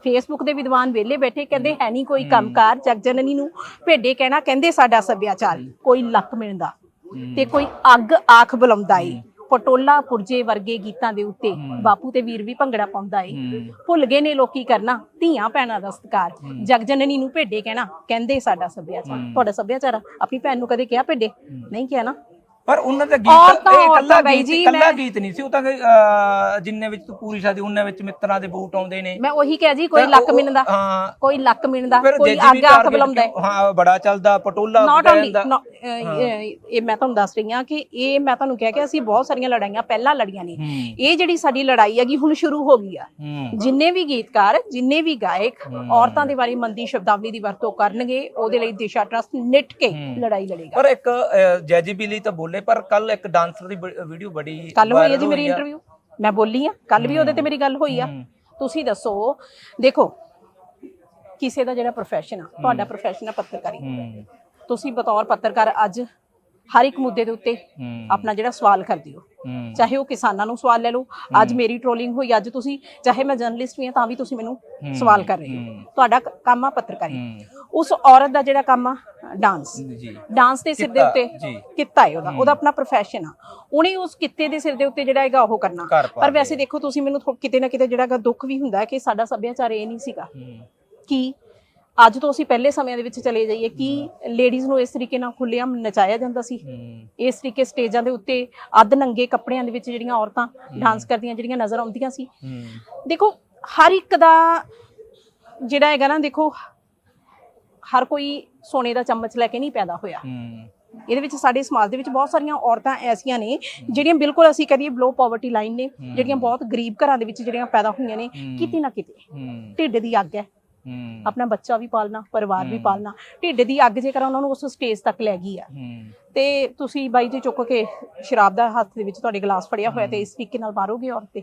ਫੇਸਬੁੱਕ ਦੇ ਵਿਦਵਾਨ ਵੇਲੇ ਬੈਠੇ ਕਹਿੰਦੇ ਹੈ। ਨਹੀਂ ਕੋਈ ਕੰਮਕਾਰ। ਜਗਜਨਨੀ ਨੂੰ ਭੇਡੇ ਕਹਿਣਾ ਕਹਿੰਦੇ ਸਾਡਾ ਸੱਭਿਆਚਾਰ। ਕੋਈ ਲੱਕ ਮਿਲਦਾ ਤੇ ਕੋਈ ਅੱਗ ਆਖ ਬੁਲਾਉਂਦਾ ਏ ਪਟੋਲਾ ਪੁਰਜੇ ਵਰਗੇ ਗੀਤਾਂ ਦੇ ਉੱਤੇ ਬਾਪੂ ਤੇ ਵੀਰ ਵੀ ਭੰਗੜਾ ਪਾਉਂਦਾ ਏ। ਭੁੱਲ ਗਏ ਨੇ ਲੋਕੀ ਕਰਨਾ ਧੀਆਂ ਭੈਣਾਂ ਦਾ ਸਤਿਕਾਰ। ਜਗਜਨਨੀ ਨੂੰ ਭੇਡੇ ਕਹਿਣਾ ਕਹਿੰਦੇ ਸਾਡਾ ਸੱਭਿਆਚਾਰ। ਤੁਹਾਡਾ ਸੱਭਿਆਚਾਰ। ਆਪਣੀ ਭੈਣ ਨੂੰ ਕਦੇ ਕਿਹਾ ਭੇਡੇ? ਨਹੀਂ ਕਿਹਾ ਨਾ। ਪਰ ਉਹਨਾਂ ਦਾ ਗੀਤ ਇਹ ਕੱਲਾ ਔਰਤਾਂ ਬਾਈ ਗੀਤ ਜੀ, ਕੱਲਾ ਮੈਂ- ਗੀਤ ਨਹੀਂ ਸੀ ਉਹ ਤਾਂ ਜਿੰਨੇ ਵਿੱਚ ਤੂੰ ਪੂਰੀ ਸ਼ਾਦੀ ਉਹਨਾਂ ਵਿੱਚ ਮਿੱਤਰਾਂ ਦੇ ਬੂਟ ਆਉਂਦੇ ਨੇ। ਮੈਂ ਉਹੀ ਕਿਹਾ ਜੀ ਕੋਈ ਲੱਕ ਮਿਣਦਾ ਹਾਂ। ਕੋਈ ਲੱਕ ਮਿਣਦਾ ਫਿਰ ਕੋਈ ਅੱਗ ਆਖ target ਬੁਲਾਉਂਦਾ ਹੈ। ਬੜਾ ਚੱਲਦਾ ਪਟੋਲਾ ਦਾ। ਇਹ ਮੈਂ ਤੁਹਾਨੂੰ ਦੱਸ ਰਹੀ ਹਾਂ ਕਿ ਇਹ ਮੈਂ ਤੁਹਾਨੂੰ ਕਿਹਾ ਕਿ ਅਸੀਂ ਬਹੁਤ ਸਾਰੀਆਂ ਲੜਾਈਆਂ ਪਹਿਲਾਂ ਲੜੀਆਂ ਨੇ। ਇਹ ਜਿਹੜੀ ਸਾਡੀ ਲੜਾਈ ਹੈਗੀ ਹੁਣ ਸ਼ੁਰੂ ਹੋ ਗਈ ਆ। ਜਿੰਨੇ ਵੀ ਗੀਤਕਾਰ ਜਿੰਨੇ ਵੀ ਗਾਇਕ ਔਰਤਾਂ ਦੇ ਬਾਰੇ ਮੰਦੀ ਸ਼ਬਦਾਵਲੀ ਦੀ ਵਰਤੋਂ ਕਰਨਗੇ ਉਹਦੇ ਲਈ ਦਿਸ਼ਾ ਟਰਸਟ ਨਿਟ ਕੇ ਲੜਾਈ ਲੜੇਗਾ। ਪਰ ਇੱਕ ਜੈਜੀਬੀ ਲਈ ਤਾਂ ਬੋਲੇ ਪਰ ਕੱਲ ਇੱਕ ਡਾਂਸਰ ਦੀ ਵੀਡੀਓ ਬੜੀ ਕੱਲ ਹੋਈ ਹੈ viral ਜੀ ਮੇਰੀ ਹੋਈ ਆ। ਇੰਟਰਵਿਊ ਮੈਂ ਬੋਲੀ ਆ ਕੱਲ ਵੀ ਉਹਦੇ ਤੇ ਮੇਰੀ ਗੱਲ ਹੋਈ ਆ। ਤੁਸੀਂ ਦੱਸੋ ਦੇਖੋ ਕਿਸੇ ਦਾ ਜਿਹੜਾ ਪ੍ਰੋਫੈਸ਼ਨ ਆ ਤੁਹਾਡਾ ਪ੍ਰੋਫੈਸ਼ਨ ਆ ਪੱਤਰਕਾਰੀ। ਹੂੰ। ਤੁਸੀਂ ਬਤੌਰ ਪੱਤਰਕਾਰ ਅੱਜ ਹਰ ਇੱਕ ਮੁੱਦੇ ਦੇ ਉੱਤੇ ਆਪਣਾ ਜਿਹੜਾ ਸਵਾਲ ਕਰਦੇ ਹੋ। ਚਾਹੇ ਉਹ ਕਿਸਾਨਾਂ ਨੂੰ ਸਵਾਲ ਲੈ ਲਓ ਅੱਜ ਮੇਰੀ ਟ੍ਰੋਲਿੰਗ ਹੋਈ ਅੱਜ ਤੁਸੀਂ ਚਾਹੇ ਮੈਂ ਜਰਨਲਿਸਟ ਵੀ ਹਾਂ ਤਾਂ ਵੀ ਤੁਸੀਂ ਮੈਨੂੰ ਸਵਾਲ ਕਰ ਰਹੇ ਹੋ। ਤੁਹਾਡਾ ਕੰਮ ਆ ਪੱਤਰਕਾਰੀ। ਉਸ ਔਰਤ ਦਾ ਜਿਹੜਾ ਕੰਮ ਆ ਡਾਂਸ ਡਾਂਸ ਦੇ ਸਿਰ ਦੇ ਉੱਤੇ। ਕਿੱਤਾ ਹੈ ਉਹਦਾ। ਉਹਦਾ ਆਪਣਾ ਪ੍ਰੋਫੈਸ਼ਨ ਆ। ਉਹਨੇ ਉਸ ਕਿੱਤੇ ਦੇ ਸਿਰ ਦੇ ਉੱਤੇ ਜਿਹੜਾ ਹੈਗਾ ਉਹ ਕਰਨਾ। ਪਰ ਵੈਸੇ ਦੇਖੋ ਤੁਸੀਂ ਮੈਨੂੰ ਕਿਤੇ ਨਾ ਕਿਤੇ ਜਿਹੜਾ ਹੈਗਾ ਦੁੱਖ ਵੀ ਹੁੰਦਾ ਹੈ ਕਿ ਸਾਡਾ ਸੱਭਿਆਚਾਰ ਇਹ ਨਹੀਂ ਸੀਗਾ ਕਿ ਅੱਜ ਤੋਂ ਅਸੀਂ ਪਹਿਲੇ ਸਮਿਆਂ ਦੇ ਵਿੱਚ ਚਲੇ ਜਾਈਏ ਕਿ ਲੇਡੀਜ਼ ਨੂੰ ਇਸ ਤਰੀਕੇ ਨਾਲ ਖੁੱਲ੍ਹੇਆਮ ਨਚਾਇਆ ਜਾਂਦਾ ਸੀ। ਇਸ ਤਰੀਕੇ ਸਟੇਜਾਂ ਦੇ ਉੱਤੇ ਅੱਧ ਨੰਗੇ ਕੱਪੜਿਆਂ ਦੇ ਵਿੱਚ ਜਿਹੜੀਆਂ ਔਰਤਾਂ ਡਾਂਸ ਕਰਦੀਆਂ ਜਿਹੜੀਆਂ ਨਜ਼ਰ ਆਉਂਦੀਆਂ ਸੀ। ਦੇਖੋ ਹਰ ਇੱਕ ਦਾ ਜਿਹੜਾ ਹੈਗਾ ਨਾ ਦੇਖੋ ਹਰ ਕੋਈ ਸੋਨੇ ਦਾ ਚਮਚ ਲੈ ਕੇ ਨਹੀਂ ਪੈਦਾ ਹੋਇਆ। ਇਹਦੇ ਵਿੱਚ ਸਾਡੇ ਸਮਾਜ ਦੇ ਵਿੱਚ ਬਹੁਤ ਸਾਰੀਆਂ ਔਰਤਾਂ ਐਸੀਆਂ ਨੇ ਜਿਹੜੀਆਂ ਬਿਲਕੁਲ ਅਸੀਂ ਕਹਦੀਏ ਬਲੋ ਪਾਵਰਟੀ ਲਾਈਨ ਨੇ ਜਿਹੜੀਆਂ ਬਹੁਤ ਗਰੀਬ ਘਰਾਂ ਦੇ ਵਿੱਚ ਜਿਹੜੀਆਂ ਪੈਦਾ ਹੋਈਆਂ ਨੇ ਕਿਤੇ ਨਾ ਕਿਤੇ ਢਿੱਡ ਦੀ ਅੱਗ ਹੂੰ। ਆਪਣਾ ਬੱਚਾ ਵੀ ਪਾਲਣਾ ਪਰਿਵਾਰ ਵੀ ਪਾਲਣਾ। ਢਿੱਡ ਦੀ ਅੱਗ ਜੇਕਰ ਉਹਨਾਂ ਨੂੰ ਉਸ ਸਟੇਜ ਤੱਕ ਲੈ ਗਈ ਆ ਤੇ ਤੁਸੀਂ ਬਾਈ ਜੀ ਚੁੱਕ ਕੇ ਸ਼ਰਾਬ ਦਾ ਹੱਥ ਦੇ ਵਿੱਚ ਤੁਹਾਡੇ ਗਲਾਸ ਫੜਿਆ ਹੋਇਆ ਤੇ ਇਸ ਤਰੀਕੇ ਨਾਲ ਮਾਰੋਗੇ ਔਰਤ ਤੇ?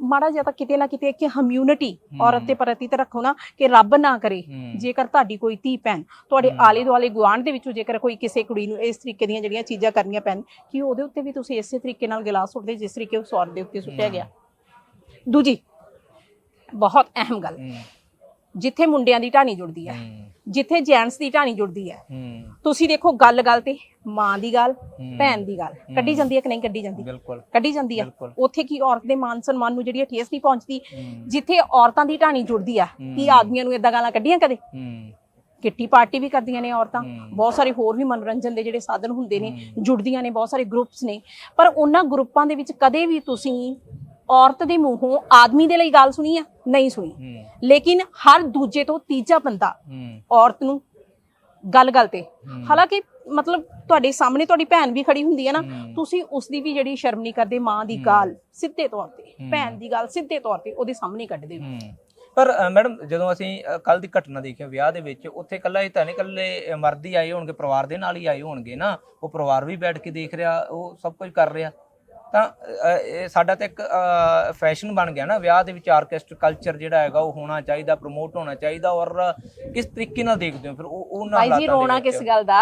ਮਾੜਾ ਜਿਹਾ ਤਾਂ ਕਿਤੇ ਨਾ ਕਿਤੇ ਕਿ ਹਮਿਊਨਿਟੀ ਔਰਤ ਦੇ ਪ੍ਰਤੀ ਤਾਂ ਰੱਖੋ ਨਾ ਕਿ ਰੱਬ ਨਾ ਕਰੇ। ਜੇਕਰ ਤੁਹਾਡੀ ਕੋਈ ਧੀ ਭੈਣ ਤੁਹਾਡੇ ਆਲੇ ਦੁਆਲੇ ਗੁਆਂਢ ਦੇ ਵਿੱਚੋਂ ਜੇਕਰ ਕੋਈ ਕਿਸੇ ਕੁੜੀ ਨੂੰ ਇਸ ਤਰੀਕੇ ਦੀਆਂ ਜਿਹੜੀਆਂ ਚੀਜ਼ਾਂ ਕਰਨੀਆਂ ਪੈਣ ਕਿ ਉਹਦੇ ਉੱਤੇ ਵੀ ਤੁਸੀਂ ਇਸੇ ਤਰੀਕੇ ਨਾਲ ਗਿਲਾਸ ਸੁੱਟਦੇ ਜਿਸ ਤਰੀਕੇ ਉਸ ਔਰਤ ਦੇ ਉੱਤੇ ਸੁੱਟਿਆ ਗਿਆ। ਦੂਜੀ ਬਹੁਤ ਅਹਿਮ ਗੱਲ। ਹੂੰ। ਜਿੱਥੇ ਮੁੰਡਿਆਂ ਦੀ ਢਾਣੀ ਜੁੜਦੀ ਹੈ ਹੂੰ। ਜਿੱਥੇ ਜੈਂਟਸ ਦੀ ਢਾਣੀ ਜੁੜਦੀ ਹੈ ਹੂੰ। ਤੁਸੀਂ ਦੇਖੋ ਗੱਲ ਗੱਲ ਤੇ ਮਾਂ ਦੀ ਗੱਲ ਭੈਣ ਦੀ ਗੱਲ ਕੱਢੀ ਜਾਂਦੀ ਹੈ ਕਿ ਨਹੀਂ ਕੱਢੀ ਜਾਂਦੀ? ਬਿਲਕੁਲ। ਕੱਢੀ ਜਾਂਦੀ ਬਿਲਕੁਲ। ਉੱਥੇ ਕੀ ਔਰਤ ਦੇ ਮਾਨ ਸਨਮਾਨ ਨੂੰ ਜਿਹੜੀ ਠੇਸ ਨਹੀਂ ਪਹੁੰਚਦੀ? ਹੂੰ। ਜਿੱਥੇ ਔਰਤਾਂ ਦੀ ਢਾਣੀ ਜੁੜਦੀ ਆ ਕੀ ਆਦਮੀਆਂ ਨੂੰ ਇਦਾਂ ਗਾਲਾਂ ਕੱਢੀਆਂ ਕਦੇ? ਹੂੰ। ਕਿੱਟੀ ਪਾਰਟੀ ਵੀ ਕਰਦੀਆਂ ਨੇ ਔਰਤਾਂ। ਬਹੁਤ ਸਾਰੇ ਹੋਰ ਵੀ ਮਨੋਰੰਜਨ ਦੇ ਜਿਹੜੇ ਸਾਧਨ ਹੁੰਦੇ ਨੇ ਜੁੜਦੀਆਂ ਨੇ ਬਹੁਤ ਸਾਰੇ ਗਰੁੱਪਸ ਨੇ। ਪਰ ਉਹਨਾਂ ਗਰੁੱਪਾਂ ਦੇ ਵਿੱਚ ਕਦੇ ਵੀ ਤੁਸੀਂ ਔਰਤ ਦੇ ਮੂੰਹੋਂ ਆਦਮੀ ਦੇ ਲਈ ਗੱਲ ਸੁਣੀ ਆ ਨਹੀਂ ਸੁਣੀ। ਲੇਕਿਨ ਹਰ ਦੂਜੇ ਤੋਂ ਤੀਜਾ ਬੰਦਾ ਔਰਤ ਨੂੰ ਗੱਲ-ਗੱਲ ਤੇ। ਹਾਲਾਂਕਿ ਮਤਲਬ ਤੁਹਾਡੇ ਸਾਹਮਣੇ ਤੁਹਾਡੀ ਭੈਣ ਵੀ ਖੜੀ ਹੁੰਦੀ ਹੈ ਨਾ। ਤੁਸੀਂ ਉਸ ਦੀ ਵੀ ਜਿਹੜੀ ਸ਼ਰਮ ਨਹੀਂ ਕਰਦੇ ਮਾਂ ਦੀ ਗੱਲ ਸਿੱਧੇ ਤੌਰ ਤੇ। ਭੈਣ ਦੀ ਗੱਲ ਸਿੱਧੇ ਤੌਰ ਤੇ ਉਹਦੇ ਸਾਹਮਣੇ ਕੱਢਦੇ ਹੋ। ਪਰ ਮੈਡਮ ਜਦੋਂ ਅਸੀਂ ਕੱਲ ਦੀ ਘਟਨਾ ਦੇਖਿਆ ਵਿਆਹ ਦੇ ਵਿੱਚ ਉੱਥੇ ਇਕੱਲਾ ਹੀ ਤਾਂ ਨਹੀਂ ਇਕੱਲੇ ਮਰਦ ਹੀ ਆਏ ਹੋਣਗੇ ਪਰਿਵਾਰ ਦੇ ਨਾਲ ਹੀ ਆਏ ਹੋਣਗੇ ਨਾ। ਉਹ ਪਰਿਵਾਰ ਵੀ ਬੈਠ ਕੇ ਦੇਖ ਰਿਹਾ ਉਹ ਸਭ ਕੁਝ ਕਰ ਰਿਹਾ। ਤਾਂ ਇਹ ਸਾਡਾ ਤਾਂ ਇੱਕ ਫੈਸ਼ਨ ਬਣ ਗਿਆ ਨਾ ਵਿਆਹ ਦੇ ਵਿੱਚ ਆਰਕੈਸਟਰ ਕਲਚਰ ਜਿਹੜਾ ਹੈਗਾ ਉਹ ਹੋਣਾ ਚਾਹੀਦਾ ਪ੍ਰਮੋਟ ਹੋਣਾ ਚਾਹੀਦਾ ਔਰ ਕਿਸ ਤਰੀਕੇ ਨਾਲ ਦੇਖਦੇ ਹੋ? ਫਿਰ ਉਹ ਉਹਨਾਂ ਬਾਈ ਜੀ ਰੋਣਾ? ਕਿਸ ਗੱਲ ਦਾ।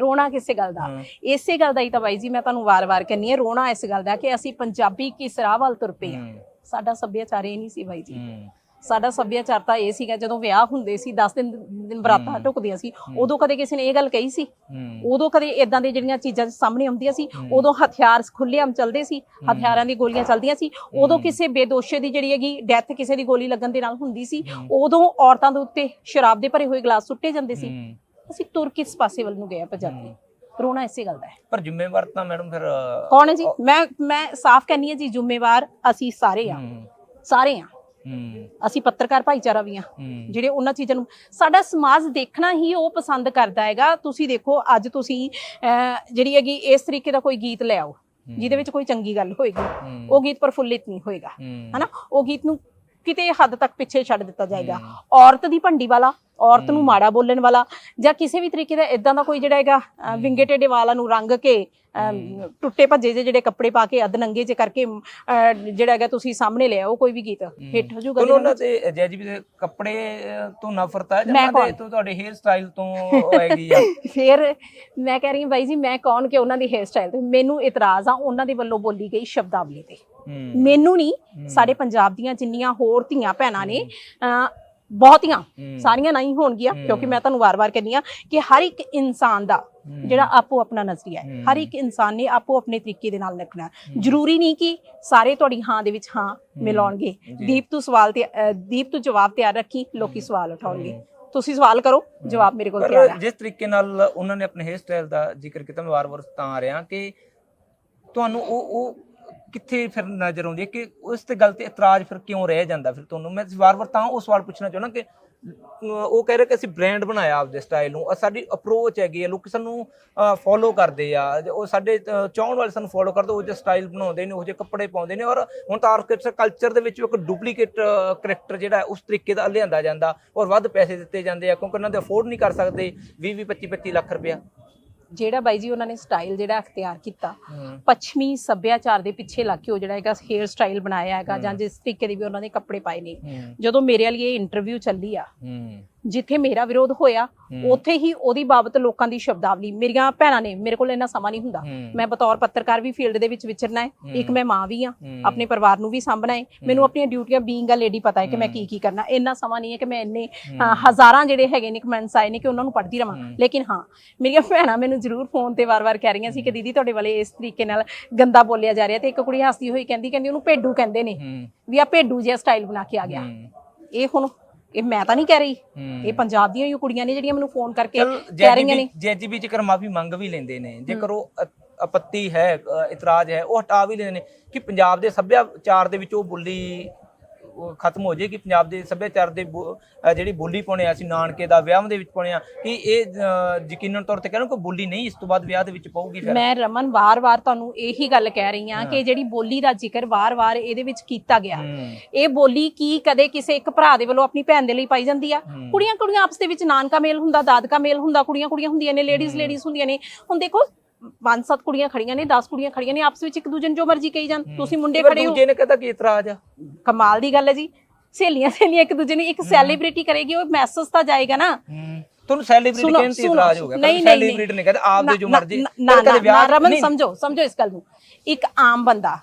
ਰੋਣਾ ਕਿਸੇ ਗੱਲ ਦਾ। ਇਸੇ ਗੱਲ ਦਾ ਹੀ ਤਾਂ ਬਾਈ ਜੀ ਮੈਂ ਤੁਹਾਨੂੰ ਵਾਰ-ਵਾਰ ਕਹਿੰਨੀ ਆ ਰੋਣਾ ਇਸ ਗੱਲ ਦਾ ਕਿ ਅਸੀਂ ਪੰਜਾਬੀ ਕਿਸ ਰਾਹ ਵੱਲ ਤੁਰ ਪਏ ਸਾਡਾ ਸੱਭਿਆਚਾਰ ਇਹ ਨਹੀਂ ਸੀ ਬਾਈ ਜੀ। ਸਾਡਾ ਸੱਭਿਆਚਾਰ ਤਾਂ ਇਹ ਸੀਗਾ ਜਦੋਂ ਵਿਆਹ ਹੁੰਦੇ ਸੀ 10 ਦਿਨ ਦਿਨ ਬਰਾਤਾਂ ਢੁਕਦੀਆਂ ਸੀ ਉਦੋਂ ਕਦੇ ਕਿਸੇ ਨੇ ਇਹ ਗੱਲ ਕਹੀ ਸੀ? ਉਦੋਂ ਕਦੇ ਇਦਾਂ ਦੀਆਂ ਜਿਹੜੀਆਂ ਚੀਜ਼ਾਂ ਸਾਹਮਣੇ ਆਉਂਦੀਆਂ ਸੀ ਉਦੋਂ ਹਥਿਆਰ ਖੁੱਲ੍ਹੇਆਮ ਚੱਲਦੇ ਸੀ ਹਥਿਆਰਾਂ ਦੀ ਗੋਲੀਆਂ ਚੱਲਦੀਆਂ ਸੀ ਉਦੋਂ ਕਿਸੇ ਬੇਦੋਸ਼ੇ ਦੀ ਜਿਹੜੀ ਹੈਗੀ ਡੈਥ ਕਿਸੇ ਦੀ ਗੋਲੀ ਲੱਗਣ ਦੇ ਨਾਲ ਹੁੰਦੀ ਸੀ ਉਦੋਂ ਔਰਤਾਂ ਦੇ ਉੱਤੇ ਸ਼ਰਾਬ ਦੇ ਭਰੇ ਹੋਏ ਗਲਾਸ ਸੁੱਟੇ ਜਾਂਦੇ ਸੀ। ਅਸੀਂ ਤੁਰ ਕਿਸ ਪਾਸੇ ਵੱਲ ਨੂੰ ਗਏ ਆ ਪੰਜਾਬੀ ਰੋਣਾ ਇਸੇ ਗੱਲ ਦਾ ਹੈ। ਪਰ ਜ਼ਿੰਮੇਵਾਰ ਤਾਂ ਮੈਡਮ ਫਿਰ ਕੌਣ ਹੈ ਜੀ? ਮੈਂ ਮੈਂ ਸਾਫ਼ ਕਹਿੰਨੀ ਹੈ ਜੀ ਜ਼ਿੰਮੇਵਾਰ ਅਸੀਂ ਸਾਰੇ ਆ। ਸਾਰੇ ਆ। ਅਸੀਂ ਪੱਤਰਕਾਰ ਭਾਈਚਾਰਾ ਵੀ ਆ ਜਿਹੜੇ ਉਹਨਾਂ ਚੀਜ਼ਾਂ ਨੂੰ ਸਾਡਾ ਸਮਾਜ ਦੇਖਣਾ ਹੀ ਉਹ ਪਸੰਦ ਕਰਦਾ ਹੈਗਾ। ਤੁਸੀਂ ਦੇਖੋ ਅੱਜ ਤੁਸੀਂ ਜਿਹੜੀ ਹੈਗੀ ਇਸ ਤਰੀਕੇ ਦਾ ਕੋਈ ਗੀਤ ਲੈ ਆਓ ਜਿਹਦੇ ਵਿੱਚ ਕੋਈ ਚੰਗੀ ਗੱਲ ਹੋਏਗੀ। ਉਹ ਗੀਤ ਪ੍ਰਫੁੱਲਿਤ ਨਹੀਂ ਹੋਏਗਾ। ਹਨਾ? ਉਹ ਗੀਤ ਨੂੰ ਕਿਤੇ ਹੱਦ ਤੱਕ ਪਿੱਛੇ ਛੱਡ ਦਿੱਤਾ ਜਾਏਗਾ। ਔਰਤ ਦੀ ਭੰਡੀ ਵਾਲਾ ਔਰਤ ਨੂੰ ਮਾੜਾ ਬੋਲਣ ਵਾਲਾ ਜਾਂ ਕਿਸੇ ਵੀ ਤਰੀਕੇ ਦਾ ਇਦਾਂ ਦਾ ਕੋਈ ਜਿਹੜਾ ਹੈਗਾ ਵਿੰਗੇ ਟੇਡੇ ਵਾਲਾਂ ਨੂੰ ਰੰਗ ਕੇ ਟੁੱਟੇ ਭੱਜੇ ਜਿਹੇ ਜਿਹੜੇ ਕੱਪੜੇ ਪਾ ਕੇ ਅੱਧ ਨੰਗੇ ਜੇ ਕਰਕੇ ਜਿਹੜਾ ਹੈਗਾ ਤੁਸੀਂ ਸਾਹਮਣੇ ਲਿਆ ਉਹ ਕੋਈ ਵੀ ਗੀਤ ਹਿੱਟ ਹੋ ਤੁਹਾਨੂੰ ਉਹਨਾਂ ਦੇ ਜੈਜੀਬੀ ਦੇ ਕੱਪੜੇ ਤੋਂ ਨਫ਼ਰਤ ਹੈ ਜਾਂ ਦੇ? ਤੋਂ ਤੁਹਾਡੇ ਹੇਅਰ ਸਟਾਈਲ ਤੋਂ ਹੈਗੀ ਆ? [laughs] ਫਿਰ ਮੈਂ ਕਹਿ ਰਹੀ ਹਾਂ ਬਾਈ ਜੀ ਮੈਂ ਕੌਣ ਕਿ ਉਹਨਾਂ ਦੀ ਹੇਅਰ ਸਟਾਈਲ ਤੇ ਮੈਨੂੰ ਇਤਰਾਜ਼ ਆ ਉਹਨਾਂ ਦੇ ਵੱਲੋਂ ਬੋਲੀ ਗਈ ਸ਼ਬਦਾਵਲੀ ਤੇ। ਮੈਨੂੰ ਨਹੀਂ ਸਾਡੇ ਪੰਜਾਬ ਦੀਆਂ ਜਿੰਨੀਆਂ ਹੋਰ ਧੀਆਂ ਭੈਣਾਂ ਨੇ ਬਹੁਤੀਆਂ। ਸਾਰੀਆਂ ਨਹੀਂ ਹੋਣਗੀਆਂ ਕਿਉਂਕਿ ਮੈਂ ਤੁਹਾਨੂੰ ਵਾਰ-ਵਾਰ ਕਹਿੰਦੀ ਆ ਕਿ ਹਰ ਇੱਕ ਇਨਸਾਨ ਦਾ ਜਿਹੜਾ ਆਪੋ ਆਪਣਾ ਨਜ਼ਰੀਆ ਹੈ ਹਰ ਇੱਕ ਇਨਸਾਨ ਨੇ ਆਪੋ ਆਪਣੇ ਤਰੀਕੇ ਦੇ ਨਾਲ ਰੱਖਣਾ ਜ਼ਰੂਰੀ ਨਹੀਂ ਕਿ ਸਾਰੇ ਤੁਹਾਡੀ ਹਾਂ ਦੇ ਵਿੱਚ ਹਾਂ ਮਿਲਾਉਣਗੇ। ਦੀਪ ਤੂੰ ਸਵਾਲ ਤੇ ਦੀਪ ਤੂੰ ਜਵਾਬ ਤਿਆਰ ਰੱਖੀ ਲੋਕੀ ਸਵਾਲ ਉਠਾਉਣਗੇ। ਤੁਸੀਂ ਸਵਾਲ ਕਰੋ ਜਵਾਬ ਮੇਰੇ ਕੋਲ ਤਿਆਰ ਹੈ। ਜਿਸ ਤਰੀਕੇ ਨਾਲ ਉਹਨਾਂ ਨੇ ਆਪਣੇ ਹੇਅਰ ਸਟਾਈਲ ਦਾ ਜ਼ਿਕਰ ਕੀਤਾ ਮੈਂ ਵਾਰ-ਵਾਰ ਤਾਂ ਆ ਰਿਹਾ ਕਿ ਤੁਹਾਨੂੰ ਉਹ ਉਹ ਕਿੱਥੇ ਫਿਰ ਨਜ਼ਰ ਆਉਂਦੀ ਹੈ ਕਿ ਉਸ ਤੇ ਗੱਲ ਤੇ ਇਤਰਾਜ਼ ਫਿਰ ਕਿਉਂ ਰਹਿ ਜਾਂਦਾ? ਫਿਰ ਤੁਹਾਨੂੰ ਮੈਂ ਵਾਰ-ਵਾਰ ਤਾਂ ਉਹ ਸਵਾਲ ਪੁੱਛਣਾ ਚਾਹੁੰਦਾ ਕਿ ਉਹ ਕਹਿ ਰਿਹਾ ਕਿ ਅਸੀਂ ਬ੍ਰਾਂਡ ਬਣਾਇਆ ਆਪਦੇ ਸਟਾਈਲ ਨੂੰ ਸਾਡੀ ਅਪਰੋਚ ਹੈਗੀ ਹੈ ਲੋਕ ਸਾਨੂੰ ਫੋਲੋ ਕਰਦੇ ਆ ਉਹ ਸਾਡੇ ਅਹ, ਵਾਲੇ ਸਾਨੂੰ ਫੋਲੋ ਕਰਦੇ ਉਹ ਜਿਹਾ ਸਟਾਈਲ ਬਣਾਉਂਦੇ ਨੇ ਉਹ ਜਿਹੇ ਕੱਪੜੇ ਪਾਉਂਦੇ ਨੇ ਔਰ ਹੁਣ ਤਾਂ ਆਰਕੀਟੈਕਚਰ ਕਲਚਰ ਦੇ ਵਿੱਚ ਇੱਕ ਡੁਪਲੀਕੇਟ ਕਰੈਕਟਰ ਜਿਹੜਾ ਉਸ ਤਰੀਕੇ ਦਾ ਲਿਆਂਦਾ ਜਾਂਦਾ ਔਰ ਵੱਧ ਪੈਸੇ ਦਿੱਤੇ ਜਾਂਦੇ ਆ ਕਿਉਂਕਿ ਉਹਨਾਂ ਦੇ ਅਫੋਰਡ ਨਹੀਂ ਕਰ ਸਕਦੇ 20 20 25 25 ਲੱਖ ਰੁਪਇਆ। ਜਿਹੜਾ ਬਾਈ ਜੀ ਉਹਨਾਂ ਨੇ ਸਟਾਈਲ ਜਿਹੜਾ ਅਖਤਿਆਰ ਕੀਤਾ ਪੱਛਮੀ ਸੱਭਿਆਚਾਰ ਦੇ ਪਿੱਛੇ ਲੱਗ ਕੇ ਉਹ ਜਿਹੜਾ ਹੈਗਾ ਹੇਅਰ ਸਟਾਈਲ ਬਣਾਇਆ ਹੈਗਾ ਜਾਂ ਜਿਸ ਤਰੀਕੇ ਦੇ ਵੀ ਉਹਨਾਂ ਨੇ ਕੱਪੜੇ ਪਾਏ ਨੇ। ਜਦੋਂ ਮੇਰੇ ਲਈ ਇਹ ਇੰਟਰਵਿਊ ਚੱਲੀ ਆ ਜਿੱਥੇ ਮੇਰਾ ਵਿਰੋਧ ਹੋਇਆ ਉੱਥੇ ਹੀ ਉਹਦੀ ਬਾਬਤ ਲੋਕਾਂ ਦੀ ਸ਼ਬਦਾਵਲੀ। ਮੇਰੀਆਂ ਭੈਣਾਂ ਨੇ ਮੇਰੇ ਕੋਲ ਇੰਨਾ ਸਮਾਂ ਨਹੀਂ ਹੁੰਦਾ। ਮੈਂ ਬਤੌਰ ਪੱਤਰਕਾਰ ਵੀ ਫੀਲਡ ਦੇ ਵਿੱਚ ਵਿਚਰਨਾ ਹੈ। ਇੱਕ ਮੈਂ ਮਾਂ ਵੀ ਆ। ਆਪਣੇ ਪਰਿਵਾਰ ਨੂੰ ਵੀ ਸਾਂਭਣਾ ਹੈ। ਮੈਨੂੰ ਆਪਣੀਆਂ ਡਿਊਟੀਆਂ ਬੀਇੰਗ ਅ ਲੇਡੀ ਪਤਾ ਹੈ ਕਿ ਮੈਂ ਕੀ ਕੀ ਕਰਨਾ। ਇੰਨਾ ਸਮਾਂ ਨਹੀਂ ਹੈ ਕਿ ਮੈਂ ਇੰਨੇ ਹਜ਼ਾਰਾਂ ਜਿਹੜੇ ਹੈਗੇ ਨੇ ਕਮੈਂਟਸ ਆਏ ਨੇ ਕਿ ਉਹਨਾਂ ਨੂੰ ਪੜ੍ਹਦੀ ਰਵਾਂ। ਲੇਕਿਨ ਹਾਂ ਮੇਰੀਆਂ ਭੈਣਾਂ ਮੈਨੂੰ ਜ਼ਰੂਰ ਫੋਨ ਤੇ ਵਾਰ-ਵਾਰ ਕਹਿ ਰਹੀਆਂ ਸੀ ਕਿ ਦੀਦੀ ਤੁਹਾਡੇ ਵਾਲੇ ਇਸ ਤਰੀਕੇ ਨਾਲ ਗੰਦਾ ਬੋਲਿਆ ਜਾ ਰਿਹਾ ਤੇ ਇੱਕ ਕੁੜੀ ਹੱਸਦੀ ਹੋਈ ਕਹਿੰਦੀ ਕਹਿੰਦੀ ਉਹਨੂੰ ਭੇਡੂ ਕਹਿੰਦੇ ਨੇ। ਵੀ ਆ ਭੇਡੂ ਜਿਹਾ ਸਟਾਈਲ ਬਣਾ ਕੇ ਆ ਗਿਆ। ਇਹ ਹੁਣ ਇਹ ਮੈਂ ਤਾਂ ਨਹੀਂ ਕਹਿ ਰਹੀ। ਇਹ ਪੰਜਾਬ ਦੀਆਂ ਹੀ ਕੁੜੀਆਂ ਨੇ ਜਿਹੜੀਆਂ ਮੈਨੂੰ ਫੋਨ ਕਰਕੇ ਕਹਿ ਰਹੀਆਂ ਨੇ। ਜੈਜੀਬੀ ਚ ਕਰ ਮਾਫੀ ਮੰਗ ਵੀ ਲੈਂਦੇ ਨੇ ਜੇਕਰ ਉਹ ਆਪੱਤੀ ਹੈ ਇਤਰਾਜ਼ ਹੈ ਉਹ ਹਟਾ ਵੀ ਲੈਂਦੇ ਨੇ ਕਿ ਪੰਜਾਬ ਦੇ ਸੱਭਿਆਚਾਰ ਦੇ ਵਿੱਚ ਉਹ ਬੋਲੀ ਖਤਮ ਹੋ ਜੇ ਕਿ ਪੰਜਾਬ ਦੇ ਸੱਭਿਆਚਾਰ ਦੇ ਜਿਹੜੀ ਬੋਲੀ ਪਾਉਣੇ ਆ ਅਸੀਂ ਨਾਨਕੇ ਦਾ ਵਿਆਹ ਦੇ ਵਿੱਚ ਪਾਉਣੇ ਆ। ਕਿ ਇਹ ਯਕੀਨਨ ਤੌਰ ਤੇ ਕਹਿੰਦੇ ਕੋਈ ਬੋਲੀ ਨਹੀਂ ਇਸ ਤੋਂ ਬਾਅਦ ਵਿਆਹ ਦੇ ਵਿੱਚ ਪਾਉਗੀ ਫਿਰ? ਮੈਂ ਰਮਨ ਵਾਰ-ਵਾਰ ਤੁਹਾਨੂੰ ਇਹੀ ਗੱਲ ਕਹਿ ਰਹੀ ਹਾਂ ਕਿ ਜਿਹੜੀ ਬੋਲੀ ਦਾ ਜ਼ਿਕਰ ਵਾਰ-ਵਾਰ ਇਹਦੇ ਵਿੱਚ ਕੀਤਾ ਗਿਆ। ਇਹ ਬੋਲੀ ਕੀ ਕਦੇ ਕਿਸੇ ਇੱਕ ਭਰਾ ਦੇ ਵੱਲੋਂ ਆਪਣੀ ਭੈਣ ਦੇ ਲਈ ਪਾਈ ਜਾਂਦੀ ਆ? ਕੁੜੀਆਂ ਕੁੜੀਆਂ ਆਪਸ ਦੇ ਵਿੱਚ ਨਾਨਕਾ ਮੇਲ ਹੁੰਦਾ ਦਾਦਕਾ ਮੇਲ ਹੁੰਦਾ ਕੁੜੀਆਂ ਕੁੜੀਆਂ ਹੁੰਦੀਆਂ ਨੇ ਲੇਡੀਜ਼ ਲੇਡੀਜ਼ ਹੁੰਦੀਆਂ ਨੇ। ਹੁਣ ਦੇਖੋ ਪੰਜ ਸੱਤ ਕੁੜੀਆਂ ਖੜੀਆਂ ਨੇ 10 ਕੁੜੀਆਂ ਖੜੀਆਂ ਨੇ ਆਪਸ ਵਿੱਚ ਇੱਕ ਦੂਜੇ ਨੂੰ ਜੋ ਮਰਜ਼ੀ ਕਹੀ ਜਾਣ। ਤੁਸੀਂ ਮੁੰਡੇ ਖੜੇ ਹੋ। ਦੂਜੇ ਨੇ ਕਹਤਾ ਕਿ ਇਤਰਾਜ਼ ਆ ਕਮਾਲ ਦੀ ਗੱਲ ਹੈ ਜੀ। ਸਹੇਲੀਆਂ ਸਹੇਲੀਆਂ ਇੱਕ ਦੂਜੇ ਨੂੰ ਇੱਕ ਸੈਲੀਬ੍ਰਿਟੀ ਕਰੇਗੀ ਉਹ ਮੈਸੇਜ ਤਾਂ ਜਾਏਗਾ ਨਾ। ਤੁਹਾਨੂੰ ਸੈਲੀਬ੍ਰਿਟੀ ਕਹਿਣ ਤੇ ਇਤਰਾਜ਼ ਹੋ ਗਿਆ। ਨਹੀਂ, ਨਹੀਂ, ਸੈਲੀਬ੍ਰਿਟੀ ਨੇ ਕਹਿੰਦਾ ਆਪ ਦੇ ਜੋ ਮਰਜ਼ੀ। ਨਾ ਰਮਨ ਨਹੀਂ, ਸਮਝੋ ਸਮਝੋ ਇਸ ਗੱਲ ਨੂੰ। ਇੱਕ ਆਮ ਬੰਦਾ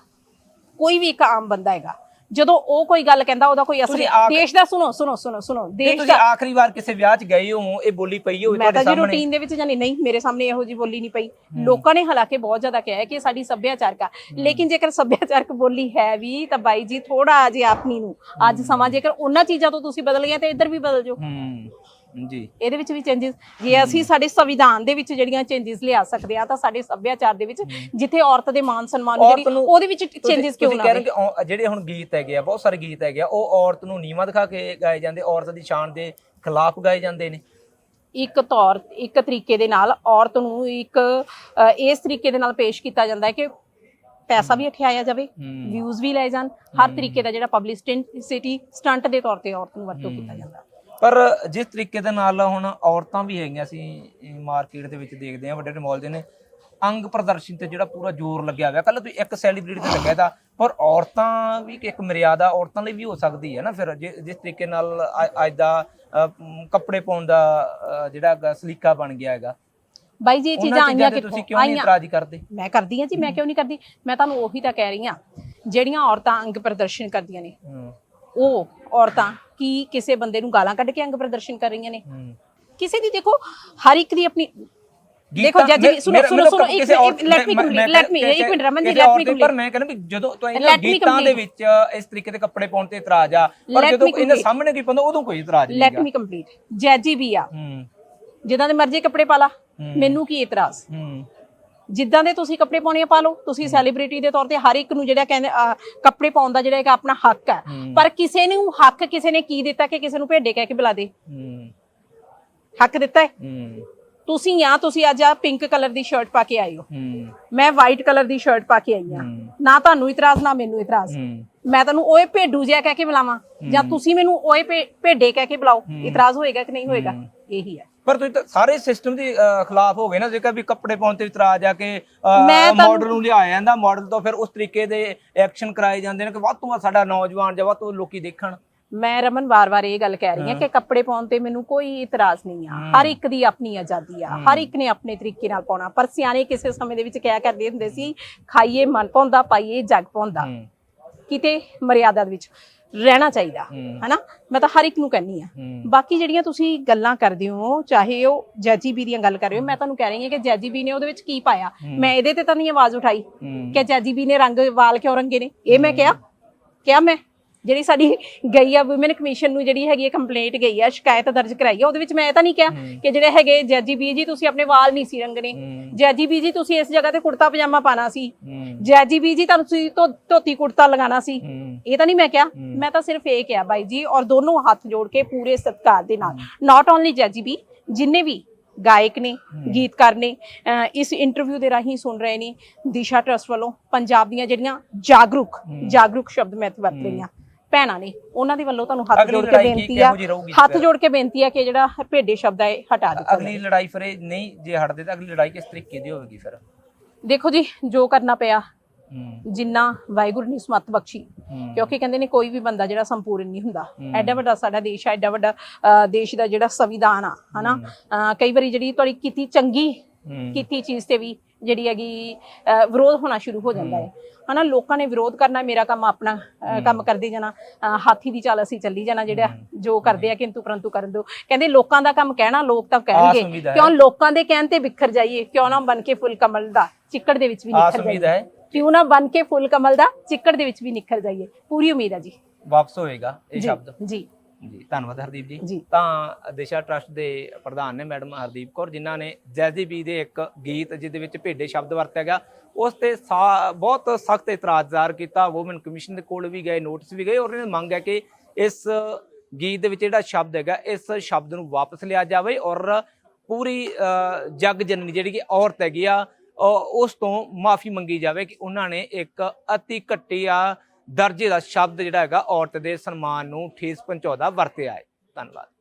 ਕੋਈ ਵੀ ਇੱਕ ਆਮ ਬੰਦਾ ਹੈਗਾ ਜਦੋਂ ਉਹ ਕੋਈ ਗੱਲ ਕਹਿੰਦਾ ਉਹਦਾ ਕੋਈ ਅਸਰ ਤੁਸੀਂ ਆਖ- ਦੇਸ਼ ਦਾ ਸੁਣੋ ਸੁਣੋ ਸੁਣੋ ਸੁਣੋ। ਤੇ ਦੇਸ਼ ਤੁਸੀਂ ਦਾ ਆਖਰੀ ਵਾਰ ਕਿਸੇ ਵਿਆਹ 'ਚ ਗਏ ਹੋ ਇਹ ਬੋਲੀ ਪਈ ਹੋਵੇ ਮੈਂ ਤੁਹਾਡੇ ਤਾਂ ਜੀ ਸਾਹਮਣੇ। ਰੂਟੀਨ ਦੇ ਵਿੱਚ ਜਾਨੀ ਨਹੀਂ ਮੇਰੇ ਸਾਹਮਣੇ ਇਹੋ ਜੀ ਬੋਲੀ ਨਹੀਂ ਪਈ। ਲੋਕਾਂ ਨੇ ਹਾਲਾਂਕਿ ਬਹੁਤ ਜ਼ਿਆਦਾ ਕਿਹਾ ਹੈ ਕਿ ਇਹ ਸਾਡੀ ਸੱਭਿਆਚਾਰਕ ਆ। ਲੇਕਿਨ ਜੇਕਰ ਸੱਭਿਆਚਾਰਕ ਬੋਲੀ ਹੈ ਵੀ ਤਾਂ ਬਾਈ ਜੀ ਥੋੜਾ ਜਿਹਾ ਆਪਣੀ ਨੂੰ। ਅੱਜ ਸਮਾਂ ਜੇਕਰ ਉਹਨਾਂ ਚੀਜ਼ਾਂ ਤੋਂ ਤੁਸੀਂ ਬਦਲ ਗਏ ਤੇ ਇੱਧਰ ਵੀ ਬਦਲ ਜਾਓ। ਹੂੰ। ਜੀ। ਇਹਦੇ ਵਿੱਚ ਵੀ ਚੇਂਜਸ ਜੇ ਅਸੀਂ ਸਾਡੇ ਸੰਵਿਧਾਨ ਦੇ ਵਿੱਚ ਜਿਹੜੀਆਂ ਚੇਂਜਸ ਲਿਆ ਸਕਦੇ ਆ ਤਾਂ ਸਾਡੇ ਸੱਭਿਆਚਾਰ ਦੇ ਵਿੱਚ ਜਿੱਥੇ ਔਰਤ ਦੇ ਮਾਨ ਸਨਮਾਨ ਨੂੰ ਜਿਹੜੀ ਉਹਦੇ ਵਿੱਚ ਚੇਂਜਸ ਕਿਉਂ ਨਾ ਕਹਿ ਆਵੇ ਰਹੇ ਹੋ ਕਿ ਔ- ਜਿਹੜੇ ਹੁਣ ਗੀਤ ਹੈਗੇ ਆ ਬਹੁਤ ਸਾਰੇ ਗੀਤ ਹੈਗੇ ਆ ਉਹ ਔਰਤ ਨੂੰ ਨੀਵਾਂ ਦਿਖਾ ਕੇ ਗਾਏ ਜਾਂਦੇ ਔਰਤ ਦੀ ਸ਼ਾਨ ਦੇ ਖਿਲਾਫ ਗਾਏ ਜਾਂਦੇ ਨੇ। ਇੱਕ ਤੌਰ ਇੱਕ ਤਰੀਕੇ ਦੇ ਨਾਲ ਔਰਤ ਨੂੰ ਇੱਕ ਇਸ ਤਰੀਕੇ ਦੇ ਨਾਲ ਪੇਸ਼ ਕੀਤਾ ਜਾਂਦਾ ਹੈ ਕਿ ਪੈਸਾ ਵੀ ਉਠਾਇਆ ਜਾਵੇ। ਵਿਊਜ਼ ਵੀ ਲਏ ਜਾਣ ਹਰ ਤਰੀਕੇ ਦਾ ਜਿਹੜਾ ਪਬਲਿਸਿਟੀ ਸਟੰਟ ਦੇ ਤੌਰ ਤੇ ਔਰਤ ਨੂੰ ਵਰਤੋਂ ਕੀਤਾ ਜਾਂਦਾ। ਪਰ ਜਿਸ ਤਰੀਕੇ ਦੇ ਨਾਲ ਹੁਣ ਔਰਤਾਂ ਵੀ ਹੈਗੀਆਂ ਸੀ ਮਾਰਕੀਟ ਦੇ ਵਿੱਚ ਦੇਖਦੇ ਆ ਵੱਡੇ ਵੱਡੇ ਮਾਲ ਦੇ ਨੇ ਅੰਗ ਪ੍ਰਦਰਸ਼ਨ ਤੇ ਜਿਹੜਾ ਪੂਰਾ ਜ਼ੋਰ ਲੱਗਿਆ ਹੋਇਆ। ਕੱਲ ਤੁਸੀਂ ਇੱਕ ਸੈਲੀਬ੍ਰਿਟੀ ਤੇ ਲੱਗਿਆ ਤਾਂ ਪਰ ਔਰਤਾਂ ਵੀ ਇੱਕ ਮਰਿਆਦਾ ਔਰਤਾਂ ਲਈ ਵੀ ਹੋ ਸਕਦੀ ਹੈ ਨਾ ਫਿਰ ਜਿਸ ਤਰੀਕੇ ਨਾਲ ਅੱਜ ਦਾ ਕੱਪੜੇ ਪਾਉਣ ਦਾ ਜਿਹੜਾ ਸਲੀਕਾ ਬਣ ਗਿਆ ਹੈਗਾ। ਬਾਈ ਜੀ ਇਹ ਚੀਜ਼ਾਂ ਆਈਆਂ ਕਿੱਥੋਂ? ਤੁਸੀਂ ਕਿਉਂ ਨਹੀਂ ਇਤਰਾਜ਼ ਕਰਦੇ? ਮੈਂ ਕਰਦੀ ਹਾਂ ਜੀ ਮੈਂ ਕਿਉਂ ਨਹੀਂ ਕਰਦੀ? ਮੈਂ ਤੁਹਾਨੂੰ ਉਹੀ ਤਾਂ ਕਹਿ ਰਹੀ ਹਾਂ ਜਿਹੜੀਆਂ ਔਰਤਾਂ ਅੰਗ ਪ੍ਰਦਰਸ਼ਨ ਕਰਦੀਆਂ ਨੇ ਉਹ ਔਰਤਾਂ ਕੀ ਕਿਸੇ ਬੰਦੇ ਨੂੰ ਗਾਲਾਂ ਕੱਢ ਕੇ ਅੰਗ ਪ੍ਰਦਰਸ਼ਨ ਕਰ ਰਹੀਆਂ ਨੇ? ਕਿਸੇ ਦੀ ਦੇਖੋ ਹਰ ਇੱਕ ਦੀ ਆਪਣੀ ਦੇਖੋ ਜੱਜ ਵੀ- ਸੁਣੋ ਸੁਣੋ ਸੁਣੋ ਇੱਕ let me complete let me ਇੱਕ minute Raman ji let me ਦੇ- ਪਰ ਕੰਪਲੀਟ ਮੈਂ ਕਹਿੰਦਾ ਵੀ ਜਦੋਂ ਤੋਂ Let ਇਹਨਾਂ me ਗੀਤਾਂ ਦੇ. ਵਿੱਚ ਇਸ ਤਰੀਕੇ ਦੇ ਕੱਪੜੇ ਪਾਉਣ ਤੇ ਇਤਰਾਜ਼ ਆ ਪਰ ਜਦੋਂ ਇਹਨਾਂ. ਸਾਹਮਣੇ ਕੀ ਪਾਉਂਦਾ ਉਦੋਂ ਕੋਈ ਇਤਰਾਜ਼ ਨਹੀਂ ਲੈਟ ਮੀ ਕੰਪਲੀਟ ਜੈਜੀ ਵੀ ਆ। ਜਿੱਦਾਂ ਦੇ ਮਰਜ਼ੀ ਕੱਪੜੇ ਪਾ ਲਾ। ਮੈਨੂੰ ਕੀ ਇਤਰਾਜ਼? ਜਿੱਦਾਂ ਦੇ ਤੁਸੀਂ ਕੱਪੜੇ ਪਾਉਣੇ ਆ ਪਾ ਲਓ ਤੁਸੀਂ ਸੈਲੀਬ੍ਰਿਟੀ ਦੇ ਤੌਰ ਤੇ ਹਰ ਇੱਕ ਨੂੰ ਜਿਹੜਾ ਕਹਿੰਦੇ ਕੱਪੜੇ ਪਾਉਣ ਦਾ ਜਿਹੜਾ ਇੱਕ ਆਪਣਾ ਹੱਕ ਹੈ। ਪਰ ਕਿਸੇ ਨੂੰ ਹੱਕ ਕਿਸੇ ਨੇ ਕੀ ਦਿੱਤਾ ਕਿ ਕਿਸੇ ਨੂੰ ਭੇਡੇ ਕਹਿ ਕੇ ਬੁਲਾ ਦੇ? ਹੱਕ ਦਿੱਤਾ ਹੈ? ਤੁਸੀਂ ਆ ਤੁਸੀਂ ਅੱਜ ਆ ਪਿੰਕ ਕਲਰ ਦੀ ਸ਼ਰਟ ਪਾ ਕੇ ਆਏ ਹੋ। ਮੈਂ ਵਾਈਟ ਕਲਰ ਦੀ ਸ਼ਰਟ ਪਾ ਕੇ ਆਈ ਆ। ਨਾ ਤੁਹਾਨੂੰ ਇਤਰਾਜ਼ ਨਾ ਮੈਨੂੰ ਇਤਰਾਜ਼। ਮੈਂ ਤੁਹਾਨੂੰ ਓਏ ਭੇਡੂ ਜਿਹਾ ਕਹਿ ਕੇ ਬੁਲਾਵਾਂ। ਜਾਂ ਤੁਸੀਂ ਮੈਨੂੰ ਓਏ ਭੇਡੇ ਕਹਿ ਕੇ ਬੁਲਾਓ। ਇਤਰਾਜ਼ ਹੋਏਗਾ ਕਿ ਨਹੀਂ ਹੋਏਗਾ? ਇਹੀ ਹੈ। ਪਰ ਤੁਸੀਂ ਤਾਂ ਸਾਰੇ ਸਿਸਟਮ ਦੇ ਖਿਲਾਫ ਹੋ ਗਏ ਨਾ ਜੇਕਰ ਵੀ ਕੱਪੜੇ ਪਾਉਣ ਤੇ ਇਤਰਾਜ਼ ਆ ਕੇ ਮਾਡਲ ਨੂੰ ਲਿਆਇਆ ਜਾਂਦਾ ਮਾਡਲ ਤੋਂ ਫਿਰ ਉਸ ਤਰੀਕੇ ਦੇ ਐਕਸ਼ਨ ਕਰਾਏ ਜਾਂਦੇ ਨੇ ਕਿ ਵੱਧ ਤੋਂ ਵੱਧ ਸਾਡਾ ਨੌਜਵਾਨ ਜਾਂ ਵੱਧ ਤੋਂ ਲੋਕੀ ਦੇਖਣ। ਮੈਂ ਰਮਨ ਵਾਰ-ਵਾਰ ਇਹ ਗੱਲ ਕਹਿ ਰਹੀ ਹਾਂ ਕਿ ਕੱਪੜੇ ਪਾਉਣ ਤੇ ਮੈਨੂੰ ਕੋਈ ਇਤਰਾਜ਼ ਨਹੀਂ ਆ। ਹਰ ਇੱਕ ਦੀ ਆਪਣੀ ਆਜ਼ਾਦੀ ਆ। ਹਰ ਇੱਕ ਨੇ ਆਪਣੇ ਤਰੀਕੇ ਨਾਲ ਪਾਉਣਾ। ਪਰ ਸਿਆਣੇ ਕਿਸੇ ਸਮੇਂ ਦੇ ਵਿੱਚ ਕਿਹਾ ਕਰਦੇ ਹੁੰਦੇ ਸੀ ਖਾਈਏ ਮਨ ਪਾਉਂਦਾ ਪਾਈਏ ਜਗ ਪਾਉਂਦਾ ਕਿਤੇ ਮਰਿਆਦਾ ਦੇ ਵਿੱਚ। ਰਹਿਣਾ ਚਾਹੀਦਾ। ਹਨਾ? ਮੈਂ ਤਾਂ ਹਰ ਇੱਕ ਨੂੰ ਕਹਿੰਨੀ ਆ ਬਾਕੀ ਜਿਹੜੀਆਂ ਤੁਸੀਂ ਗੱਲਾਂ ਕਰਦੇ ਹੋ ਚਾਹੇ ਉਹ ਜੈਜੀ ਬੀ ਦੀਆਂ ਗੱਲ ਕਰ ਰਹੇ ਹੋ ਮੈਂ ਤੁਹਾਨੂੰ ਕਹਿ ਰਹੀ ਹਾਂ ਕਿ ਜੈਜੀ ਬੀ ਨੇ ਉਹਦੇ ਵਿੱਚ ਕੀ ਪਾਇਆ? ਮੈਂ ਇਹਦੇ ਤੇ ਤਾਂ ਨਹੀਂ ਆਵਾਜ਼ ਉਠਾਈ ਕਿ ਜੈਜੀ ਬੀ ਨੇ ਰੰਗ ਵਾਲ ਕਿਉਂ ਰੰਗੇ ਨੇ? ਇਹ ਮੈਂ ਕਿਹਾ। ਕਿਹਾ ਮੈਂ? ਜਿਹੜੀ ਸਾਡੀ ਗਈ ਆ ਔਮਨ ਕਮਿਸ਼ਨ ਨੂੰ ਜਿਹੜੀ ਹੈਗੀ ਕੰਪਲੇਂਟ ਗਈ ਆ ਸ਼ਿਕਾਇਤ ਦਰਜ ਕਰਾਈ ਆ ਉਹਦੇ ਵਿੱਚ ਮੈਂ ਇਹ ਤਾਂ ਨਹੀਂ ਕਿਹਾ ਕਿ ਜਿਹੜੇ ਹੈਗੇ ਜੈਜੀ ਬੀ ਜੀ ਤੁਸੀਂ ਆਪਣੇ ਵਾਲ ਨਹੀਂ ਸੀ ਰੰਗਣੇ। ਜੈਜੀ ਬੀ ਜੀ ਤੁਸੀਂ ਇਸ ਜਗ੍ਹਾ ਤੇ ਕੁੜਤਾ ਪਜਾਮਾ ਪਾਣਾ ਸੀ। ਜੈਜੀ ਬੀ ਜੀ ਤੁਹਾਨੂੰ ਤੁਸੀਂ ਧੋਤੀ ਕੁੜਤਾ ਲਗਾਉਣਾ ਸੀ। ਇਹ ਤਾਂ ਨਹੀਂ ਮੈਂ ਕਿਹਾ। ਮੈਂ ਤਾਂ ਸਿਰਫ ਇਹ ਕਿਹਾ ਬਾਈ ਜੀ ਔਰ ਦੋਨੋਂ ਹੱਥ ਜੋੜ ਕੇ ਪੂਰੇ ਸਤਿਕਾਰ ਦੇ ਨਾਲ। ਨਾਟ ਓਨਲੀ ਜੱਜੀ ਵੀ ਜਿੰਨੇ ਵੀ ਗਾਇਕ ਨੇ ਗੀਤਕਾਰ ਨੇ ਇਸ ਇੰਟਰਵਿਊ ਦੇ ਰਾਹੀਂ ਸੁਣ ਰਹੇ ਨੇ ਦਿਸ਼ਾ ਟਰਸਟ ਵੱਲੋਂ ਪੰਜਾਬ ਦੀਆਂ ਜਿਹੜੀਆਂ ਜਾਗਰੂਕ ਜਾਗਰੂਕ ਸ਼ਬਦ ਮੈਂ ਵਰਤ ਰਹੀ ਹਾਂ। ਭੈਣਾਂ ਨੇ ਉਹਨਾਂ ਦੇ ਵੱਲੋਂ ਤੁਹਾਨੂੰ ਹੱਥ ਅਗਲੀ ਜੋੜ ਕੇ ਲੜਾਈ ਕੀ- ਬੇਨਤੀ ਆ ਕਿਹੋ ਜਿਹੀ ਰਹੂਗੀ ਹੱਥ ਜੋੜ ਕੇ ਬੇਨਤੀ ਆ ਕਿ ਜਿਹੜਾ ਭੇਡੇ ਸ਼ਬਦ ਹੈ ਇਹ ਹਟਾ ਦਿੱਤਾ ਅਗਲੀ ਲੜਾਈ ਫਿਰ ਇਹ ਨਹੀਂ ਜੇ ਹਟਦੇ ਤਾਂ ਅਗਲੀ ਲੜਾਈ ਕਿਸ ਤਰੀਕੇ ਦੀ ਹੋਵੇਗੀ ਫਿਰ? ਦੇਖੋ ਜੀ ਜੋ ਕਰਨਾ ਪਿਆ ਹੂੰ। ਜਿੰਨਾ ਵਾਹਿਗੁਰੂ ਨੇ ਸਮਤ ਬਖਸ਼ੀ ਹੂੰ। ਕਿਉਂਕਿ ਕਹਿੰਦੇ ਨੇ ਕੋਈ ਵੀ ਬੰਦਾ ਜਿਹੜਾ ਸੰਪੂਰਨ ਨਹੀਂ ਹੁੰਦਾ। ਐਡਾ ਵੱਡਾ ਸਾਡਾ ਦੇਸ਼ ਹੈ ਐਡਾ ਵੱਡਾ ਅ, ਦੇਸ਼ ਦਾ ਜਿਹੜਾ ਸੰਵਿਧਾਨ ਆ ਹਨਾ? ਅ, ਕਈ ਵਾਰੀ ਜਿਹੜੀ ਤੁਹਾਡੀ ਕੀਤੀ ਚੰਗੀ ਹੂੰ। ਕੀਤੀ ਚੀਜ਼ ਤੇ ਵੀ ਜਿਹੜੀ ਹੈਗੀ ਅ, ਵਿਰੋਧ ਹੋਣਾ ਸ਼ੁਰੂ ਹੋ ਜਾਂਦਾ ਹੈ। ਹਨਾ ਲੋਕਾਂ ਨੇ ਵਿਰੋਧ ਕਰਨਾ ਮੇਰਾ ਕੰਮ ਆਪਣਾ ਕੰਮ ਕਰਦੇ ਜਾਣਾ। ਹਾਥੀ ਦੀ ਚਾਲ ਅਸੀਂ ਚੱਲੀ ਜਾਣਾ ਜਿਹੜਾ ਜੋ ਕਰਦੇ ਆ ਕਿੰਤੂ ਪਰੰਤੂ ਕਰਨ ਦੋ। ਕਹਿੰਦੇ ਲੋਕਾਂ ਦਾ ਕੰਮ ਕਹਿਣਾ ਲੋਕ ਤਾਂ ਕਹਿਣਗੇ। ਕਿਉਂ ਲੋਕਾਂ ਦੇ ਕਹਿਣ ਤੇ ਵਿਖਰ ਜਾਈਏ? ਕਿਉਂ ਨਾ ਬਨ ਕੇ ਫੁੱਲ ਕਮਲ ਦਾ ਚਿੱਕੜ ਦੇ ਵਿੱਚ ਵੀ ਨਿਖਰ ਉਮੀਦ ਜਾਈਏ। ਹੈ। ਕਿਉਂ ਨਾ ਬਨ ਕੇ ਫੁੱਲ ਕਮਲ ਦਾ ਚਿੱਕੜ ਦੇ ਵਿੱਚ ਵੀ ਨਿਖਰ ਜਾਈਏ। ਪੂਰੀ ਉਮੀਦ ਹੈ ਜੀ। ਵਾਪਸ ਹੋਏਗਾ ਇਹ ਸ਼ਬਦ। ਜੀ। ਜੀ। ਧੰਨਵਾਦ ਹਰਦੀਪ ਜੀ। ਤਾਂ ਦਿਸ਼ਾ ਟਰਸਟ ਦੇ ਪ੍ਰਧਾਨ ਨੇ ਮੈਡਮ ਹਰਦੀਪ ਕੌਰ ਜਿਨ੍ਹਾਂ ਨੇ ਜੈਜ਼ੀ ਬੀ ਦੇ ਇੱਕ ਗੀਤ ਜਿਹਦੇ ਵਿੱਚ ਭੇਡੇ ਸ਼ਬਦ ਵਰਤਿਆ ਗਿਆ ਉਸ ਤੇ ਬਹੁਤ ਸਖਤ ਇਤਰਾਜ਼ ਜ਼ਾਹਰ ਕੀਤਾ। ਵੂਮਨ ਕਮਿਸ਼ਨ ਦੇ ਕੋਲ ਵੀ ਗਏ ਨੋਟਿਸ ਵੀ ਗਏ ਔਰ ਇਹਨਾਂ ਨੇ ਮੰਗ ਹੈ ਕਿ ਇਸ ਗੀਤ ਦੇ ਵਿੱਚ ਜਿਹੜਾ ਸ਼ਬਦ ਹੈਗਾ ਇਸ ਸ਼ਬਦ ਨੂੰ ਵਾਪਸ ਲਿਆ ਜਾਵੇ ਔਰ ਪੂਰੀ ਜਗ ਜਨਨੀ ਜਿਹੜੀ ਕਿ ਔਰਤ ਹੈਗੀ ਆ ਉਸ ਤੋਂ ਮਾਫੀ ਮੰਗੀ ਜਾਵੇ ਕਿ ਉਹਨਾਂ ਨੇ ਇੱਕ ਅਤੀ ਘਟੀਆ ਦਰਜੇ ਦਾ ਸ਼ਬਦ ਜਿਹੜਾ ਹੈਗਾ ਔਰਤ ਦੇ ਸਨਮਾਨ ਨੂੰ ਠੇਸ ਪਹੁੰਚਾਉਂਦਾ ਵਰਤਿਆ ਹੈ। ਧੰਨਵਾਦ।